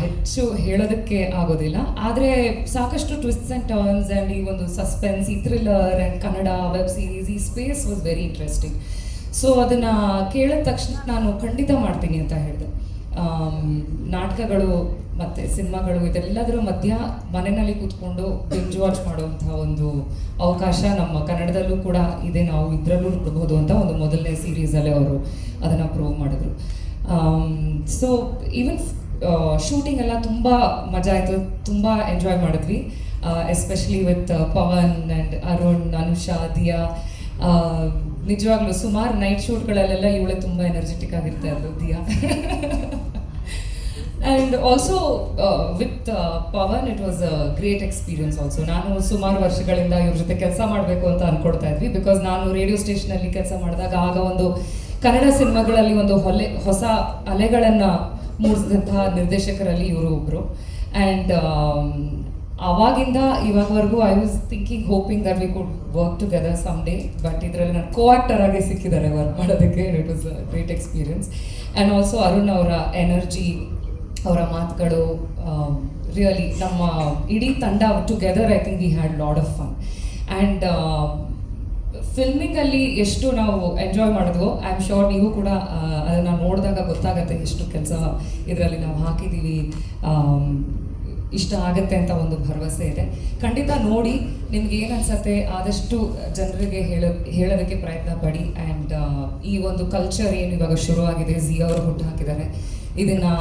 ಹೆಚ್ಚು ಹೇಳೋದಕ್ಕೆ ಆಗೋದಿಲ್ಲ. ಆದರೆ ಸಾಕಷ್ಟು ಟ್ವಿಸ್ಟ್ಸ್ ಆ್ಯಂಡ್ ಟರ್ನ್ಸ್ ಆ್ಯಂಡ್ ಈ ಒಂದು ಸಸ್ಪೆನ್ಸ್ ಈ thriller and Kannada web series ಈ space was very interesting so ಅದನ್ನು ಕೇಳಿದ ತಕ್ಷಣ ನಾನು ಖಂಡಿತ ಮಾಡ್ತೀನಿ ಅಂತ ಹೇಳಿದೆ. ನಾಟಕಗಳು ಮತ್ತು ಸಿನಿಮಾಗಳು ಇದೆಲ್ಲದರ ಮಧ್ಯ ಮನೆಯಲ್ಲಿ ಕೂತ್ಕೊಂಡು ಬಿಂಜ್ ವಾಚ್ ಮಾಡುವಂಥ ಒಂದು ಅವಕಾಶ ನಮ್ಮ ಕನ್ನಡದಲ್ಲೂ ಕೂಡ ಇದೆ. ನಾವು ಇದರಲ್ಲೂ ನೋಡ್ಬೋದು ಅಂತ ಒಂದು ಮೊದಲನೇ ಸೀರೀಸಲ್ಲೇ ಅವರು ಅದನ್ನು ಪ್ರೂವ್ ಮಾಡಿದ್ರು. ಸೊ ಈವನ್ ಶೂಟಿಂಗ್ ಎಲ್ಲ ತುಂಬ ಮಜಾ ಆಯಿತು. ತುಂಬ ಎಂಜಾಯ್ ಮಾಡಿದ್ವಿ. Especially with Pavan and Arun Anusha Diya ನಿಜವಾಗ್ಲೂ ಸುಮಾರು ನೈಟ್ ಶೂಟ್ಗಳಲ್ಲೆಲ್ಲ ಇವಳೆ ತುಂಬ ಎನರ್ಜೆಟಿಕ್ ಆಗಿರ್ತಾ ಇದ್ರು Diya and also with Pavan it was a great experience also ನಾನು ಸುಮಾರು ವರ್ಷಗಳಿಂದ ಇವ್ರ ಜೊತೆ ಕೆಲಸ ಮಾಡಬೇಕು ಅಂತ ಅಂದ್ಕೊಡ್ತಾ ಇದ್ವಿ. ಬಿಕಾಸ್ ನಾನು ರೇಡಿಯೋ ಸ್ಟೇಷನಲ್ಲಿ ಕೆಲಸ ಮಾಡಿದಾಗ ಆಗ ಒಂದು ಕನ್ನಡ ಸಿನಿಮಾಗಳಲ್ಲಿ ಒಂದು ಹೊಲೆ, ಹೊಸ ಅಲೆಗಳನ್ನು ಮೂಡಿಸಿದಂತಹ ನಿರ್ದೇಶಕರಲ್ಲಿ ಇವರು ಒಬ್ಬರು ಆ್ಯಂಡ್ ಅವಾಗಿಂದ ಇವಾಗವರೆಗೂ I was thinking hoping that we could work together some day but ಇದರಲ್ಲಿ ನಾನು ಕೋ ಆಕ್ಟರ್ ಆಗಿ ಸಿಕ್ಕಿದ್ದಾರೆ ವರ್ಕ್ ಮಾಡೋದಕ್ಕೆ. It was a great experience and also Arun ಅವರ ಎನರ್ಜಿ ಅವರ ಮಾತುಗಳು ರಿಯಲಿ ನಮ್ಮ ಇಡೀ ತಂಡ together I think we had loads of fun and ಫಿಲ್ಮಿಂಗಲ್ಲಿ ಎಷ್ಟು ನಾವು ಎಂಜಾಯ್ ಮಾಡಿದ್ವೋ ಐ ಆಮ್ ಶೋರ್ ನೀವು ಕೂಡ ಅದನ್ನು ನೋಡಿದಾಗ ಗೊತ್ತಾಗತ್ತೆ ಎಷ್ಟು ಕೆಲಸ ಇದರಲ್ಲಿ ನಾವು ಹಾಕಿದ್ದೀವಿ ಇಷ್ಟ ಆಗುತ್ತೆ ಅಂತ ಒಂದು ಭರವಸೆ ಇದೆ. ಖಂಡಿತ ನೋಡಿ, ನಿಮ್ಗೆ ಏನು ಅನ್ಸತ್ತೆ, ಆದಷ್ಟು ಜನರಿಗೆ ಹೇಳ, ಹೇಳೋದಕ್ಕೆ ಪ್ರಯತ್ನ ಪಡಿ ಆ್ಯಂಡ್ ಈ ಒಂದು ಕಲ್ಚರ್ ಏನು ಇವಾಗ ಶುರು ಆಗಿದೆ ಜಿ ಅವರು ಹುಟ್ಟು ಹಾಕಿದ್ದಾರೆ, ಇದನ್ನು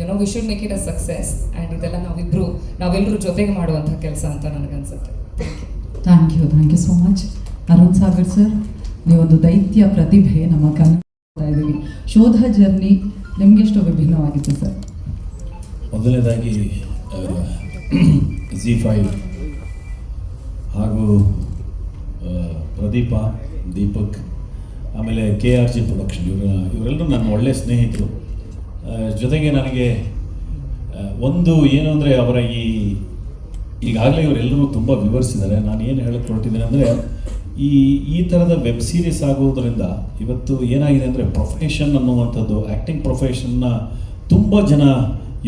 you know we should make it a success and ಇದೆಲ್ಲ ನಾವಿಬ್ಬರು ನಾವೆಲ್ಲರೂ ಜೊತೆಗೆ ಮಾಡುವಂಥ ಕೆಲಸ ಅಂತ ನನಗನ್ಸುತ್ತೆ. Thank you thank you thank you so much Arun Sagar sir ನೀವೊಂದು ದೈತ್ಯ ಪ್ರತಿಭೆ ನಮ್ಮ ಕನ್ನಡ ಇದ್ದೀವಿ ಶೋಧ ಜರ್ನಿ ನಿಮಗೆಷ್ಟು ವಿಭಿನ್ನವಾಗಿತ್ತು ಸರ್ ಮೊದಲನೇದಾಗಿ ಜಿ ಫೈವ್ ಹಾಗೂ ಪ್ರದೀಪ, ದೀಪಕ್, ಆಮೇಲೆ ಕೆ ಆರ್ ಜಿ ಪ್ರೊಡಕ್ಷನ್ ಇವರ ಇವರೆಲ್ಲರೂ ನನ್ನ ಒಳ್ಳೆಯ ಸ್ನೇಹಿತರು. ಜೊತೆಗೆ ನನಗೆ ಒಂದು ಏನು ಅಂದರೆ ಅವರ ಈ ಈಗಾಗಲೇ ಇವರೆಲ್ಲರೂ ತುಂಬ ವಿವರಿಸಿದ್ದಾರೆ. ನಾನು ಏನು ಹೇಳಕ್ಕೆ ಹೊರಟಿದ್ದೇನೆ ಅಂದರೆ, ಈ ಈ ಥರದ ವೆಬ್ ಸೀರೀಸ್ ಆಗೋದ್ರಿಂದ ಇವತ್ತು ಏನಾಗಿದೆ ಅಂದರೆ ಪ್ರೊಫೆಷನ್ ಅನ್ನುವಂಥದ್ದು ಆ್ಯಕ್ಟಿಂಗ್ ಪ್ರೊಫೆಷನ್ನ ತುಂಬ ಜನ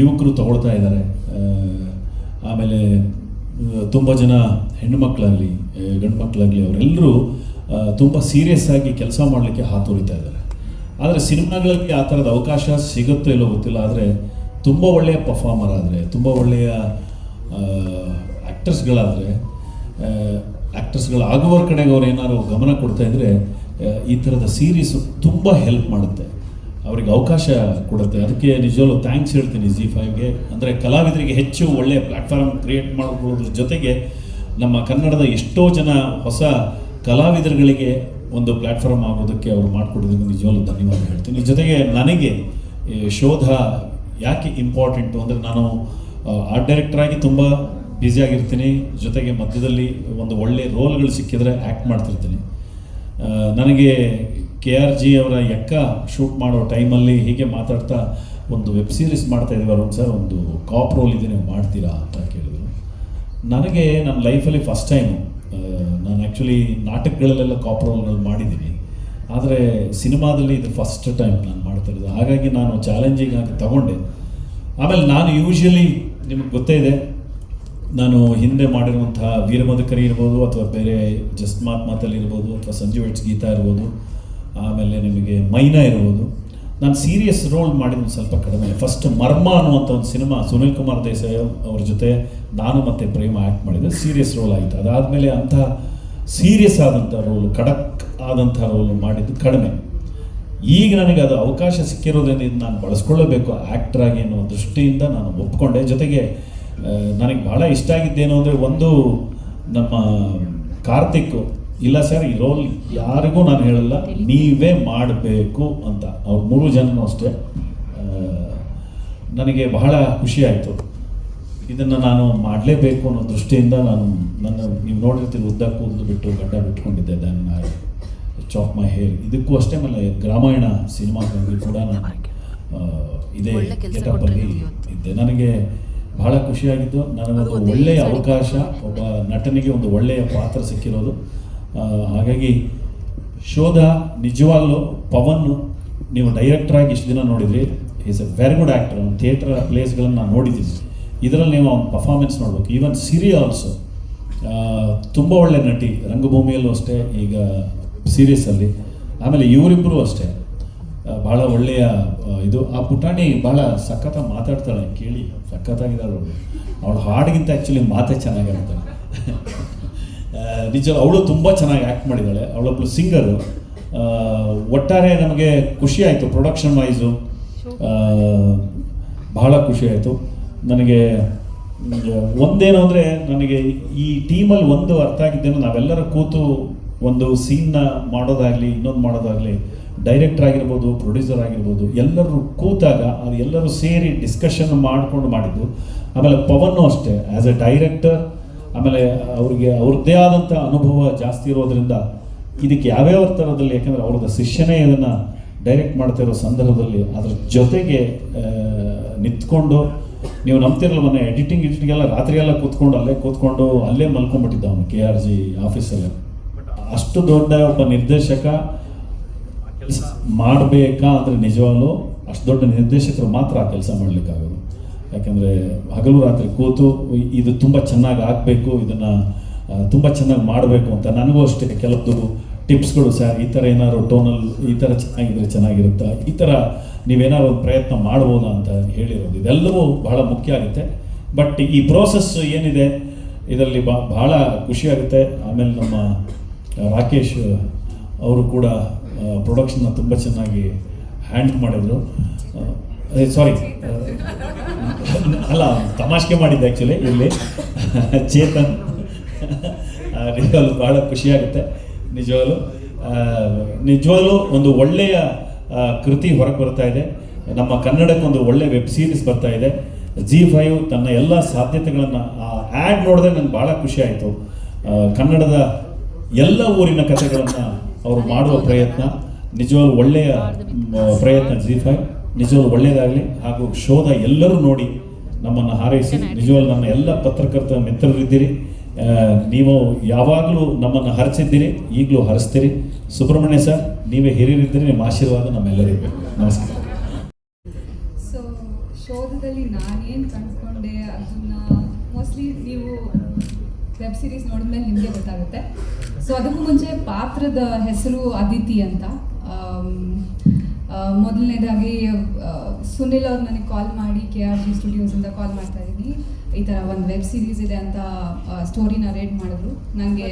ಯುವಕರು ತಗೊಳ್ತಾ ಇದ್ದಾರೆ. ಆಮೇಲೆ ತುಂಬ ಜನ ಹೆಣ್ಣುಮಕ್ಕಳಾಗಲಿ ಗಂಡು ಮಕ್ಕಳಾಗಲಿ ಅವರೆಲ್ಲರೂ ತುಂಬ ಸೀರಿಯಸ್ ಆಗಿ ಕೆಲಸ ಮಾಡಲಿಕ್ಕೆ ಹಾತೊರಿತಾ ಇದ್ದಾರೆ. ಆದರೆ ಸಿನಿಮಾಗಳಲ್ಲಿ ಆ ಥರದ ಅವಕಾಶ ಸಿಗುತ್ತೋ ಇಲ್ಲೋ ಗೊತ್ತಿಲ್ಲ, ಆದರೆ ತುಂಬ ಒಳ್ಳೆಯ ಪರ್ಫಾರ್ಮರ್ ಆದರೆ, ತುಂಬ ಒಳ್ಳೆಯ ಆ್ಯಕ್ಟರ್ಸ್ಗಳಾದರೆ ಆ್ಯಕ್ಟರ್ಸ್ಗಳಾಗುವವ್ರ ಕಡೆಗೆ ಅವ್ರು ಏನಾದ್ರು ಗಮನ ಕೊಡ್ತಾ ಇದ್ದರೆ ಈ ಥರದ ಸೀರೀಸು ತುಂಬ ಹೆಲ್ಪ್ ಮಾಡುತ್ತೆ. ಅವರಿಗೆ ಅವಕಾಶ ಕೊಡುತ್ತೆ. ಅದಕ್ಕೆ ನಿಜವಾಗ್ಲೂ ಥ್ಯಾಂಕ್ಸ್ ಹೇಳ್ತೀನಿ ಜಿ ಫೈವ್ಗೆ ಅಂದರೆ ಕಲಾವಿದರಿಗೆ ಹೆಚ್ಚು ಒಳ್ಳೆಯ ಪ್ಲ್ಯಾಟ್ಫಾರ್ಮ್ ಕ್ರಿಯೇಟ್ ಮಾಡೋದ್ರ ಜೊತೆಗೆ ನಮ್ಮ ಕನ್ನಡದ ಎಷ್ಟೋ ಜನ ಹೊಸ ಕಲಾವಿದರುಗಳಿಗೆ ಒಂದು ಪ್ಲ್ಯಾಟ್ಫಾರ್ಮ್ ಆಗೋದಕ್ಕೆ ಅವರು ಮಾಡಿಕೊಡೋದಕ್ಕೆ ನಿಜವಾಗ್ಲೂ ಧನ್ಯವಾದ ಹೇಳ್ತೀನಿ. ಜೊತೆಗೆ ನನಗೆ ಶೋಧ ಯಾಕೆ ಇಂಪಾರ್ಟೆಂಟು ಅಂದರೆ ನಾನು ಆರ್ಟ್ ಡೈರೆಕ್ಟರಾಗಿ ತುಂಬ ಬ್ಯುಸಿಯಾಗಿರ್ತೀನಿ ಜೊತೆಗೆ ಮಧ್ಯದಲ್ಲಿ ಒಂದು ಒಳ್ಳೆ ರೋಲ್ಗಳು ಸಿಕ್ಕಿದ್ರೆ ಆ್ಯಕ್ಟ್ ಮಾಡ್ತಿರ್ತೀನಿ. ನನಗೆ ಕೆ ಆರ್ ಜಿ ಅವರ ಎಕ್ಕ ಶೂಟ್ ಮಾಡೋ ಟೈಮಲ್ಲಿ ಹೀಗೆ ಮಾತಾಡ್ತಾ ಒಂದು ವೆಬ್ ಸೀರೀಸ್ ಮಾಡ್ತಾ ಇದ್ದೀವಿ ಸರ್ ಒಂದು ಕಾಪ್ ರೋಲ್ ಇದೆ ನೀವು ಮಾಡ್ತೀರಾ ಅಂತ ಕೇಳಿದರು. ನನಗೆ ನನ್ನ ಲೈಫಲ್ಲಿ ಫಸ್ಟ್ ಟೈಮು ನಾನು ಆ್ಯಕ್ಚುಲಿ ನಾಟಕಗಳಲ್ಲೆಲ್ಲ ಕಾಪ್ ರೋಲ್ಗಳು ಮಾಡಿದ್ದೀನಿ. ಆದರೆ ಸಿನಿಮಾದಲ್ಲಿ ಇದು ಫಸ್ಟ್ ಟೈಮ್ ನಾನು ಮಾಡ್ತಾ ಇರೋದು. ಹಾಗಾಗಿ ನಾನು ಚಾಲೆಂಜಿಂಗ್ ಆಗಿ ತಗೊಂಡೆ. ಆಮೇಲೆ ನಾನು ಯೂಶ್ವಲಿ ನಿಮಗೆ ಗೊತ್ತೇ ಇದೆ, ನಾನು ಹಿಂದೆ ಮಾಡಿರುವಂತಹ ವೀರಮದಕರಿ ಇರ್ಬೋದು ಅಥವಾ ಬೇರೆ ಜಸ್ಟ್ ಮಾತ್ ಮಾತಲ್ಲಿ ಇರ್ಬೋದು ಅಥವಾ ಸಂಜೀವ್ ಹೆಚ್ ಗೀತಾ ಇರ್ಬೋದು, ಆಮೇಲೆ ನಿಮಗೆ ಮೈನಾ ಇರ್ಬೋದು. ನಾನು ಸೀರಿಯಸ್ ರೋಲ್ ಮಾಡಿದ್ದು ಸ್ವಲ್ಪ ಕಡಿಮೆ. ಫಸ್ಟ್ ಮರ್ಮ ಅನ್ನುವಂಥ ಒಂದು ಸಿನಿಮಾ ಸುನಿಲ್ ಕುಮಾರ್ ದೇಸಾಯಿ ಅವ್ರ ಜೊತೆ ನಾನು ಮತ್ತು ಪ್ರೇಮ ಆ್ಯಕ್ಟ್ ಮಾಡಿದ್ದೆ. ಸೀರಿಯಸ್ ರೋಲ್ ಆಯಿತು. ಅದಾದಮೇಲೆ ಅಂಥ ಸೀರಿಯಸ್ ಆದಂಥ ರೋಲು ಖಡಕ್ ಆದಂಥ ರೋಲು ಮಾಡಿದ್ದು ಕಡಿಮೆ. ಈಗ ನನಗೆ ಅದು ಅವಕಾಶ ಸಿಕ್ಕಿರೋದ್ರಿಂದ ಇದು ನಾನು ಬಳಸ್ಕೊಳ್ಳಬೇಕು ಆ್ಯಕ್ಟ್ರಾಗಿ ಅನ್ನೋ ದೃಷ್ಟಿಯಿಂದ ನಾನು ಒಪ್ಕೊಂಡೆ. ಜೊತೆಗೆ ನನಗೆ ಭಾಳ ಇಷ್ಟ ಆಗಿದ್ದೇನು ಅಂದರೆ ಒಂದು ನಮ್ಮ ಕಾರ್ತಿಕ್, ಇಲ್ಲ ಸರ್, ಈ ರೋಲ್ ಯಾರಿಗೂ ನಾನು ಹೇಳಲ್ಲ, ನೀವೇ ಮಾಡಬೇಕು ಅಂತ. ಅವ್ರ ಮೂರು ಜನನೂ ಅಷ್ಟೇ. ನನಗೆ ಬಹಳ ಖುಷಿ ಆಯಿತು. ಇದನ್ನು ನಾನು ಮಾಡಲೇಬೇಕು ಅನ್ನೋ ದೃಷ್ಟಿಯಿಂದ ನಾನು ನನ್ನ, ನೀವು ನೋಡಿರ್ತೀರಿ ಉದ್ದ ಕೂದಲು ಬಿಟ್ಟು ಗಡ್ಡ ಬಿಟ್ಕೊಂಡಿದ್ದೆ ದೆನ್ ಚಾಪ್ ಮೈ ಹೇರ್ ಇದಕ್ಕೂ ಅಷ್ಟೇ ಮೇಲೆ ಗ್ರಾಮಾಯಣ ಸಿನಿಮಾಗಳಲ್ಲಿ ಕೂಡ ನಾನು ಇದೇ ಗೆಟಪ್ಪಲ್ಲಿ. ಇದ್ದೆ. ನನಗೆ ಬಹಳ ಖುಷಿಯಾಗಿದ್ದು ನನಗೊಂದು ಒಳ್ಳೆಯ ಅವಕಾಶ ಒಬ್ಬ ನಟನಿಗೆ ಒಂದು ಒಳ್ಳೆಯ ಪಾತ್ರ ಸಿಕ್ಕಿರೋದು. ಹಾಗಾಗಿ ಶೋಧ ನಿಜವಾಗ್ಲೂ ಪವನ್ ನೀವು ಡೈರೆಕ್ಟರ್ ಆಗಿ ಇಷ್ಟು ದಿನ ನೋಡಿದ್ರಿ. Is a very good actor ಅವ್ನು ಥಿಯೇಟರ್ ಪ್ಲೇಸ್ಗಳನ್ನು ನಾನು ನೋಡಿದ್ದೀನಿ. ಇದರಲ್ಲಿ ನೀವು ಅವ್ನ ಪರ್ಫಾರ್ಮೆನ್ಸ್ ನೋಡ್ಬೇಕು. ಈವನ್ ಸಿರಿ ಆಲ್ಸೋ ತುಂಬ ಒಳ್ಳೆ ನಟಿ. ರಂಗಭೂಮಿಯಲ್ಲೂ ಅಷ್ಟೇ. ಈಗ ಸೀರಿಯಸ್ಸಲ್ಲಿ ಆಮೇಲೆ ಇವರಿಬ್ಬರು ಅಷ್ಟೇ. ಭಾಳ ಒಳ್ಳೆಯ ಇದು. ಆ ಪುಟಾಣಿ ಬಹಳ ಸಖತ್ತಾಗಿ ಮಾತಾಡ್ತಾಳೆ, ಕೇಳಿ. ಸಖತ್ತಾಗಿದ್ದಾಳೆ ಅವಳು. ಅವಳು ಹಾಡಿಗಿಂತ ಆ್ಯಕ್ಚುಲಿ ಮಾತೇ ಚೆನ್ನಾಗಿರುತ್ತೆ. ನಿಜ ಅವಳು ತುಂಬ ಚೆನ್ನಾಗಿ ಆ್ಯಕ್ಟ್ ಮಾಡಿದ್ದಾಳೆ ಅವಳೊಬ್ಳು ಸಿಂಗರು ಒಟ್ಟಾರೆ ನಮಗೆ ಖುಷಿ ಆಯಿತು ಪ್ರೊಡಕ್ಷನ್ ವೈಸು ಬಹಳ ಖುಷಿ ಆಯಿತು. ನನಗೆ, ಒಂದೇನು ಅಂದರೆ, ನನಗೆ ಈ ಟೀಮಲ್ಲಿ ಒಂದು ಅರ್ಥ ಆಗಿದ್ದೇನು, ನಾವೆಲ್ಲರೂ ಕೂತು ಒಂದು ಸೀನ್ನ ಮಾಡೋದಾಗಲಿ, ಇನ್ನೊಂದು ಮಾಡೋದಾಗಲಿ ಡೈರೆಕ್ಟರ್ ಆಗಿರ್ಬೋದು ಪ್ರೊಡ್ಯೂಸರ್ ಆಗಿರ್ಬೋದು, ಎಲ್ಲರೂ ಕೂತಾಗ ಅದು ಎಲ್ಲರೂ ಸೇರಿ ಡಿಸ್ಕಷನ್ ಮಾಡಿಕೊಂಡು ಮಾಡಿದ್ದು. ಆಮೇಲೆ ಪವನ್ನು ಅಷ್ಟೇ ಆ್ಯಸ್ ಎ ಡೈರೆಕ್ಟರ್ ಆಮೇಲೆ ಅವರಿಗೆ ಅವ್ರದ್ದೇ ಆದಂಥ ಅನುಭವ ಜಾಸ್ತಿ ಇರೋದ್ರಿಂದ ಇದಕ್ಕೆ ಯಾವ್ಯಾವ ಥರದಲ್ಲಿ ಯಾಕಂದರೆ ಅವ್ರದ್ದು ಶಿಷ್ಯನೇ ಇದನ್ನು ಡೈರೆಕ್ಟ್ ಮಾಡ್ತಾ ಇರೋ ಸಂದರ್ಭದಲ್ಲಿ ಅದ್ರ ಜೊತೆಗೆ ನಿಂತ್ಕೊಂಡು, ನೀವು ನಂಬ್ತಿರಲ್ಲ ಮೊನ್ನೆ ಎಡಿಟಿಂಗ್ ಎಡಿಟಿಂಗ್ ಎಲ್ಲ ರಾತ್ರಿ ಎಲ್ಲ ಕೂತ್ಕೊಂಡು, ಅಲ್ಲೇ ಕೂತ್ಕೊಂಡು, ಅಲ್ಲೇ ಮಲ್ಕೊಂಡ್ಬಿಟ್ಟಿದ್ದ ಅವನು ಕೆ ಆರ್ ಜಿ ಆಫೀಸಲ್ಲೇ ಅಷ್ಟು ದೊಡ್ಡ ಒಬ್ಬ ನಿರ್ದೇಶಕ ಕೆಲಸ ಮಾಡಬೇಕಾ ಅಂದರೆ ನಿಜವಾಗ್ಲು ಅಷ್ಟು ದೊಡ್ಡ ನಿರ್ದೇಶಕರು ಮಾತ್ರ ಆ ಕೆಲಸ ಮಾಡಲಿಕ್ಕಾಗೋದು ಯಾಕೆಂದರೆ ಹಗಲು ರಾತ್ರಿ ಕೂತು ಇದು ತುಂಬ ಚೆನ್ನಾಗಿ ಆಗಬೇಕು, ಇದನ್ನು ತುಂಬ ಚೆನ್ನಾಗಿ ಮಾಡಬೇಕು ಅಂತ ನನಗೂ ಅಷ್ಟೇ ಕೆಲವೊಂದು ಟಿಪ್ಸ್ಗಳು ಸರ್, ಈ ಥರ ಏನಾದ್ರು ಟೋನಲ್, ಈ ಥರ ಚೆನ್ನಾಗಿದ್ರೆ ಚೆನ್ನಾಗಿರುತ್ತಾ, ಈ ಥರ ನೀವೇನಾದ್ರು ಒಂದು ಪ್ರಯತ್ನ ಮಾಡ್ಬೋದಾ ಅಂತ ಹೇಳಿರೋದು. ಇದೆಲ್ಲವೂ ಬಹಳ ಮುಖ್ಯ ಆಗುತ್ತೆ. ಬಟ್ ಈ ಪ್ರೋಸೆಸ್ ಏನಿದೆ, ಇದರಲ್ಲಿ ಬಾ ಭಾಳ ಖುಷಿಯಾಗುತ್ತೆ ಆಮೇಲೆ ನಮ್ಮ ರಾಕೇಶ್ ಅವರು ಕೂಡ ಪ್ರೊಡಕ್ಷನ್ನ ತುಂಬ ಚೆನ್ನಾಗಿ ಹ್ಯಾಂಡ್ ಮಾಡಿದರು. ಸಾರಿ ಅಲ್ಲ ತಮಾಷೆ ಮಾಡಿದ್ದೆ ಆ್ಯಕ್ಚುಲಿ ಇಲ್ಲಿ. ಚೇತನ್ ನಿಜವಾಗ್ಲೂ ಭಾಳ ಖುಷಿಯಾಗುತ್ತೆ, ನಿಜವಾಗ್ಲೂ. ನಿಜವಾಗ್ಲೂ ಒಂದು ಒಳ್ಳೆಯ ಕೃತಿ ಹೊರಗೆ ಬರ್ತಾ ಇದೆ. ನಮ್ಮ ಕನ್ನಡಕ್ಕೆ ಒಂದು ಒಳ್ಳೆ ವೆಬ್ ಸೀರೀಸ್ ಬರ್ತಾ ಇದೆ. ಜಿ ಫೈವ್ ತನ್ನ ಎಲ್ಲ ಸಾಧ್ಯತೆಗಳನ್ನು, ಆ ಆ್ಯಡ್ ನೋಡಿದ್ರೆ ನನಗೆ ಭಾಳ ಖುಷಿ ಆಯಿತು. ಕನ್ನಡದ ಎಲ್ಲ ಊರಿನ ಕಥೆಗಳನ್ನು ಅವರು ಮಾಡುವ ಪ್ರಯತ್ನ, ನಿಜವಾಗ್ಲೂ ಒಳ್ಳೆಯ ಪ್ರಯತ್ನ ಜಿ ಫೈವ್ ನಿಜವಾಗ್ಲೂ ಒಳ್ಳೆಯದಾಗಲಿ ಹಾಗೂ ಶೋಧ ಎಲ್ಲರೂ ನೋಡಿ ನಮ್ಮನ್ನು ಹಾರೈಸಿ, ನಿಜವಾಗ್ಲೂ ನನ್ನ ಎಲ್ಲ ಪತ್ರಕರ್ತ ಮಿತ್ರರಿದ್ದೀರಿ. ನೀವು ಯಾವಾಗಲೂ ನಮ್ಮನ್ನು ಹರಿಸಿದ್ದೀರಿ ಈಗಲೂ ಹರಿಸ್ತೀರಿ. ಸುಬ್ರಹ್ಮಣ್ಯ ಸರ್, ನೀವೇ ಹಿರಿಯರಿದ್ದೀರಿ, ನಿಮ್ಮ ಆಶೀರ್ವಾದ ನಮ್ಮೆಲ್ಲರಿಗೂ. ನಮಸ್ಕಾರ. ಸೊ ಶೋಧದಲ್ಲಿ ನಾನೇನು ಕಂಡುಕೊಂಡೆ ಅದನ್ನ ಮೋಸ್ಟ್ಲಿ ನೀವು ವೆಬ್ ಸೀರೀಸ್ ನೋಡಿದ್ಮೇಲೆ ನಿಮಗೆ ಗೊತ್ತಾಗುತ್ತೆ. ಸೊ ಅದಕ್ಕೂ ಮುಂಚೆ ಪಾತ್ರದ ಹೆಸರು ಅದಿತಿ ಅಂತ. ಮೊದಲನೇದಾಗಿ ಸುನಿಲ್ ಅವ್ರು ನನಗೆ ಕಾಲ್ ಮಾಡಿ ಕೆ ಆರ್ ಜಿ ಸ್ಟುಡಿಯೋಸಿಂದ ಕಾಲ್ ಮಾಡ್ತಾ ಇದ್ದೀನಿ. ಈ ಥರ ಒಂದು ವೆಬ್ ಸೀರೀಸ್ ಇದೆ ಅಂತ ಸ್ಟೋರಿನ ರೇಟ್ ಮಾಡಿದ್ರು. ನನಗೆ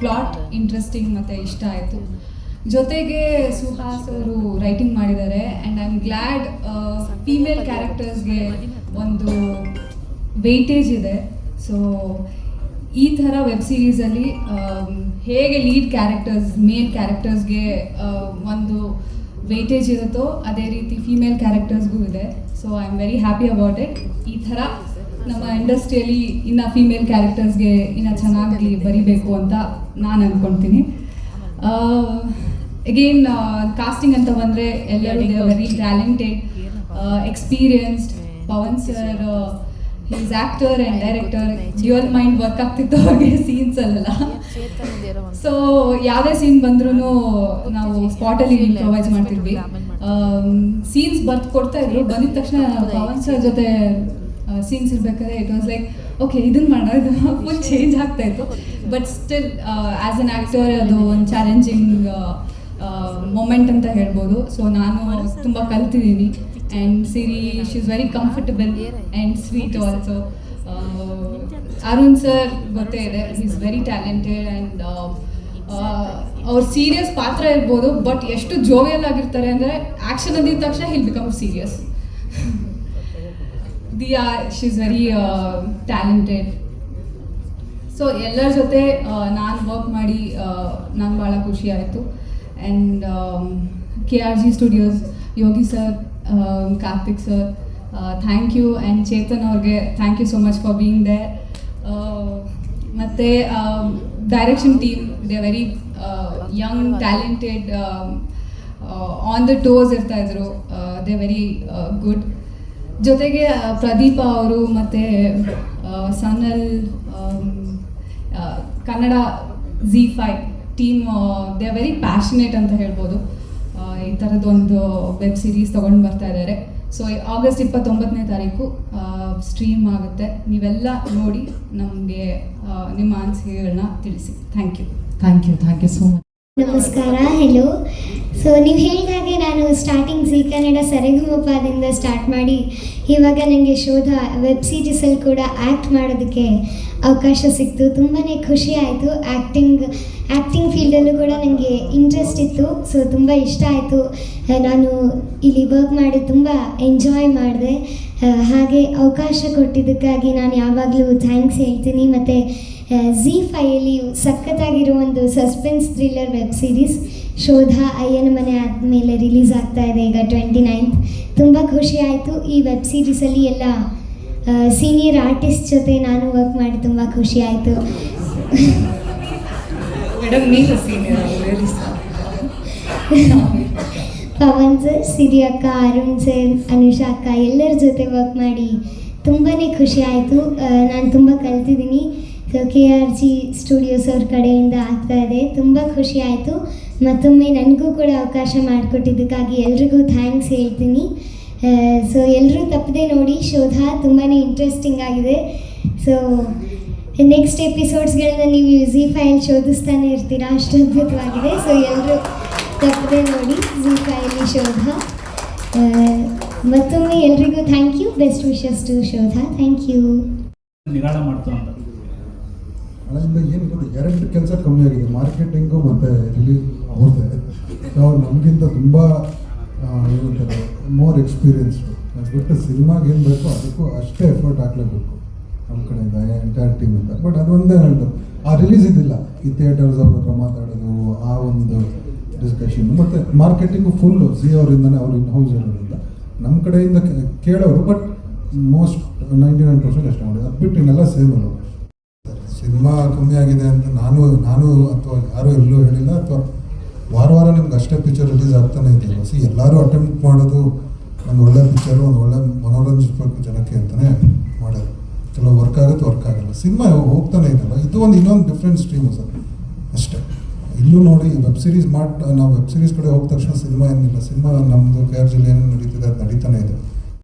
ಪ್ಲಾಟ್ ಇಂಟ್ರೆಸ್ಟಿಂಗ್ ಮತ್ತು ಇಷ್ಟ ಆಯಿತು. ಜೊತೆಗೆ ಸುಹಾಸ್ ಅವರು ರೈಟಿಂಗ್ ಮಾಡಿದ್ದಾರೆ. And I am glad female ಕ್ಯಾರೆಕ್ಟರ್ಸ್ಗೆ ಒಂದು ವೆಯ್ಟೇಜ್ ಇದೆ. ಸೊ ಈ ಥರ ವೆಬ್ ಸೀರೀಸಲ್ಲಿ ಹೇಗೆ ಲೀಡ್ ಕ್ಯಾರೆಕ್ಟರ್ಸ್ ಮೇಲ್ ಕ್ಯಾರೆಕ್ಟರ್ಸ್ಗೆ ಒಂದು ವೆಯ್ಟೇಜ್ ಇರುತ್ತೋ ಅದೇ ರೀತಿ ಫೀಮೇಲ್ ಕ್ಯಾರೆಕ್ಟರ್ಸ್ಗೂ ಇದೆ. So I am very happy about it ಈ ಥರ ನಮ್ಮ ಇಂಡಸ್ಟ್ರಿಯಲ್ಲಿ ಇನ್ನು ಫೀಮೇಲ್ ಕ್ಯಾರೆಕ್ಟರ್ಸ್ಗೆ ಇನ್ನು ಚೆನ್ನಾಗಿ ಬರಿಬೇಕು ಅಂತ ನಾನು ಅಂದ್ಕೊಳ್ತೀನಿ ಅಗೇನ್ ಕಾಸ್ಟಿಂಗ್ ಅಂತ ಬಂದರೆ ಎಲ್ಲರೂ very talented experienced Pavan sir is actor and director dual mind work ಆಗ್ತಿತ್ತು ಅವ್ರಿಗೆ ಸೀನ್ಸಲ್ಲೆಲ್ಲ ಸೊ ಯಾವುದೇ ಸೀನ್ ಬಂದ್ರೂ ನಾವು ಸ್ಪಾಟಲ್ಲಿ ಇಂಪ್ರೊವೈಸ್ ಮಾಡ್ತಿದ್ವಿ. ಸೀನ್ಸ್ ಬರ್ದು ಕೊಡ್ತಾ ಇದ್ರು. ಬಂದಿದ ತಕ್ಷಣ ಪವನ್ ಸರ್ ಜೊತೆ ಸೀನ್ಸ್ ಇರ್ಬೇಕಾದ್ರೆ ಇಟ್ ವಾಸ್ ಲೈಕ್ ಓಕೆ ಇದನ್ನ ಮಾಡೋದು ಫುಲ್ ಚೇಂಜ್ ಆಗ್ತಾ ಇತ್ತು. But still as an actor ಅದು ಒಂದು ಚಾಲೆಂಜಿಂಗ್ ಮೊಮೆಂಟ್ ಅಂತ ಹೇಳ್ಬೋದು. ಸೊ ನಾನು ತುಂಬ ಕಲ್ತಿದ್ದೀನಿ and Siri she's very very and and sweet also Arun sir ಗೊತ್ತೇ ಇದೆ. ಈಸ್ ವೆರಿ ಟ್ಯಾಲೆಂಟೆಡ್ ಆ್ಯಂಡ್ ಅವ್ರ ಸೀರಿಯಸ್ ಪಾತ್ರ ಇರ್ಬೋದು ಬಟ್ ಎಷ್ಟು ಜೋವಿಯಲ್ ಆಗಿರ್ತಾರೆ ಅಂದರೆ ಆ್ಯಕ್ಷನ್ ಅಂದಿದ ತಕ್ಷಣ he'll become serious Diya she is very talented so ಎಲ್ಲರ ಜೊತೆ ನಾನು ವರ್ಕ್ ಮಾಡಿ ನಂಗೆ ಭಾಳ ಖುಷಿ ಆಯಿತು. And K R G studios Yogi sir Karthik sir thank you and Chetan ಅವ್ರಿಗೆ thank you so much for being there ಮತ್ತು direction team they very young talented on the toes ಇರ್ತಾ ಇದ್ರು. ದೇ ವೆರಿ ಗುಡ್ ಜೊತೆಗೆ ಆ, ಪ್ರದೀಪ ಅವರು ಮತ್ತು Sanal Kannada Zee five team they very passionate ಅಂತ ಹೇಳ್ಬೋದು. ಈ ಥರದ್ದೊಂದು ವೆಬ್ ಸೀರೀಸ್ ತೊಗೊಂಡು ಬರ್ತಾ ಇದ್ದಾರೆ ಸೊ ಆಗಸ್ಟ್ ಇಪ್ಪತ್ತೊಂಬತ್ತನೇ ತಾರೀಕು ಸ್ಟ್ರೀಮ್ ಆಗುತ್ತೆ. ನೀವೆಲ್ಲ ನೋಡಿ ನಮಗೆ ನಿಮ್ಮ ಅನಿಸಿಕೆಗಳನ್ನ ತಿಳಿಸಿ. Thank you thank you thank you so much ನಮಸ್ಕಾರ ಹೆಲೋ ಸೊ ನೀವು ಹೇಳಿದಾಗೆ ನಾನು ಸ್ಟಾರ್ಟಿಂಗ್ ಜಿ ಕನ್ನಡ ಸರಿಗಮಪದಿಂದ ಸ್ಟಾರ್ಟ್ ಮಾಡಿ, ಇವಾಗ ನನಗೆ ಶೋಧ ವೆಬ್ ಸೀರೀಸಲ್ಲಿ ಕೂಡ ಆ್ಯಕ್ಟ್ ಮಾಡೋದಕ್ಕೆ ಅವಕಾಶ ಸಿಕ್ತು. ತುಂಬಾ ಖುಷಿ ಆಯಿತು. ಆ್ಯಕ್ಟಿಂಗ್ ಆ್ಯಕ್ಟಿಂಗ್ ಫೀಲ್ಡಲ್ಲೂ ಕೂಡ ನನಗೆ ಇಂಟ್ರೆಸ್ಟ್ ಇತ್ತು. ಸೊ ತುಂಬ ಇಷ್ಟ ಆಯಿತು. ನಾನು ಇಲ್ಲಿ ವರ್ಕ್ ಮಾಡಿ ತುಂಬ ಎಂಜಾಯ್ ಮಾಡಿದೆ. ಹಾಗೆ ಅವಕಾಶ ಕೊಟ್ಟಿದ್ದಕ್ಕಾಗಿ ನಾನು ಯಾವಾಗಲೂ ಥ್ಯಾಂಕ್ಸ್ ಹೇಳ್ತೀನಿ. ಮತ್ತು ಝಿ ಫೈಲಿ ಸಖತ್ತಾಗಿರೋ ಒಂದು ಸಸ್ಪೆನ್ಸ್ ಥ್ರಿಲ್ಲರ್ ವೆಬ್ ಸೀರೀಸ್ ಶೋಧ ಅಯ್ಯನ ಮನೆ ಆದಮೇಲೆ ರಿಲೀಸ್ ಆಗ್ತಾ ಇದೆ ಈಗ ಟ್ವೆಂಟಿ ನೈನ್ತ್ ತುಂಬ ಖುಷಿ ಆಯಿತು. ಈ ವೆಬ್ ಸೀರೀಸಲ್ಲಿ ಎಲ್ಲ ಸೀನಿಯರ್ ಆರ್ಟಿಸ್ಟ್ ಜೊತೆ ನಾನು ವರ್ಕ್ ಮಾಡಿ ತುಂಬ ಖುಷಿ ಆಯಿತು. ಪವನ್ ಸರ್ ಸಿರಿ ಅಕ್ಕ ಅರುಣ್ ಸರ್ ಅನುಷಾ ಅಕ್ಕ ಎಲ್ಲರ ಜೊತೆ ವರ್ಕ್ ಮಾಡಿ ತುಂಬಾ ಖುಷಿ ಆಯಿತು. ನಾನು ತುಂಬ ಕಲ್ತಿದ್ದೀನಿ. ಕೆ ಆರ್ ಜಿ ಸ್ಟುಡಿಯೋಸ್ ಅವ್ರ ಕಡೆಯಿಂದ ಆಗ್ತಾ ಇದೆ. ತುಂಬ ಖುಷಿ ಆಯಿತು. ಮತ್ತೊಮ್ಮೆ ನನಗೂ ಕೂಡ ಅವಕಾಶ ಮಾಡಿಕೊಟ್ಟಿದ್ದಕ್ಕಾಗಿ ಎಲ್ರಿಗೂ ಥ್ಯಾಂಕ್ಸ್ ಹೇಳ್ತೀನಿ. ಸೊ ಎಲ್ಲರೂ ತಪ್ಪದೆ ನೋಡಿ, ಶೋಧ ತುಂಬಾ ಇಂಟ್ರೆಸ್ಟಿಂಗ್ ಆಗಿದೆ. ಸೊ ನೆಕ್ಸ್ಟ್ ಎಪಿಸೋಡ್ಸ್ಗಳನ್ನ ನೀವು ಝಿ ಫೈಲ್ ಶೋಧಿಸ್ತಾನೆ ಇರ್ತೀರಾ? ಅಷ್ಟು ಅದ್ಭುತವಾಗಿದೆ. ಸೊ ಎಲ್ಲರೂ ತಪ್ಪದೆ ನೋಡಿ ಝಿ ಫೈಲಿ ಶೋಧ. ಮತ್ತೊಮ್ಮೆ ಎಲ್ರಿಗೂ thank you best wishes to Shodha thank you ನಿರಾಳ ಮಾಡ್ತು ಅಂತ ಏನು ಗೊತ್ತು ಎರಡು ಕೆಲಸ ಕಮ್ಮಿ ಆಗಿದೆ. ಮಾರ್ಕೆಟಿಂಗು ಮತ್ತು ರಿಲೀಸ್ ಅವ್ರದ್ದೇ ಅವ್ರು ನಮಗಿಂತ ತುಂಬ ಏನಂತಾರೆ ಮೋರ್ ಎಕ್ಸ್ಪೀರಿಯನ್ಸ್ಡು ಬಿಟ್ಟು ಸಿನಿಮಾಗೆ ಏನು ಬೇಕೋ ಅದಕ್ಕೂ ಅಷ್ಟೇ ಎಫರ್ಟ್ ಹಾಕ್ಲೇಬೇಕು. ನಮ್ಮ ಕಡೆಯಿಂದ ಎಂಟೈರ್ ಟೀಮಿಂದ ಬಟ್ ಅದೊಂದೇ ಹೇಳ್ದು. ಆ ರಿಲೀಸ್ ಇದ್ದಿಲ್ಲ. ಈ ಥಿಯೇಟರ್ಸ್ ಅವ್ರ ಹತ್ರ ಮಾತಾಡೋದು, ಆ ಒಂದು ಡಿಸ್ಕಷನ್ ಮತ್ತು ಮಾರ್ಕೆಟಿಂಗು ಫುಲ್ಲು ಸಿ ಅವರಿಂದನೇ ಅವ್ರು ಇನ್ ಹೌಸ್ ಇರೋದ್ರಿಂದ. ನಮ್ಮ ಕಡೆಯಿಂದ ಕೇಳೋರು but most ninety nine percent ಅಷ್ಟೇ ಮಾಡಿ ಅದು ಬಿಟ್ಟು ಇನ್ನೆಲ್ಲ ಸೇಮ್ ಸಿನಿಮಾ ಕಮ್ಮಿ ಆಗಿದೆ ಅಂತ ನಾನು ನಾನು ಅಥವಾ ಯಾರೂ ಎಲ್ಲೂ ಹೇಳಿಲ್ಲ. ಅಥವಾ ವಾರ ವಾರ ನಿಮ್ಗೆ ಅಷ್ಟೇ ಪಿಕ್ಚರ್ ರಿಲೀಸ್ ಆಗ್ತಾನೆ ಇದೆಯಲ್ಲ ಸಿ ಎಲ್ಲರೂ ಅಟೆಂಪ್ಟ್ ಮಾಡೋದು ಒಂದು ಒಳ್ಳೆ ಪಿಕ್ಚರು ಒಂದು ಒಳ್ಳೆ ಮನೋರಂಜಿಸ್ಬೇಕು ಜನಕ್ಕೆ ಅಂತಲೇ ಮಾಡೋದು. ಕೆಲವು ವರ್ಕ್ ಆಗುತ್ತೆ ವರ್ಕ್ ಆಗಲ್ಲ. ಸಿನಿಮಾ ಹೋಗ್ತಾನೆ ಇದೆಯಲ್ಲ? ಇದು ಒಂದು ಇನ್ನೊಂದು ಡಿಫ್ರೆಂಟ್ ಸ್ಟ್ರೀಮು ಸರ್. ಅಷ್ಟೇ. ಇಲ್ಲೂ ನೋಡಿ ವೆಬ್ ಸೀರೀಸ್ ಮಾಡಿ, ನಾವು ವೆಬ್ ಸೀರೀಸ್ ಕಡೆ ಹೋದ ತಕ್ಷಣ ಸಿನಿಮಾ ಏನಿಲ್ಲ. ಸಿನಿಮಾ ನಮ್ಮದು ಕೆ ಆರ್ ಜಿಲ್ಲೆ ಏನು ನಡೀತಿದೆ ಅದು ನಡೀತಾನೆ ಇದೆ.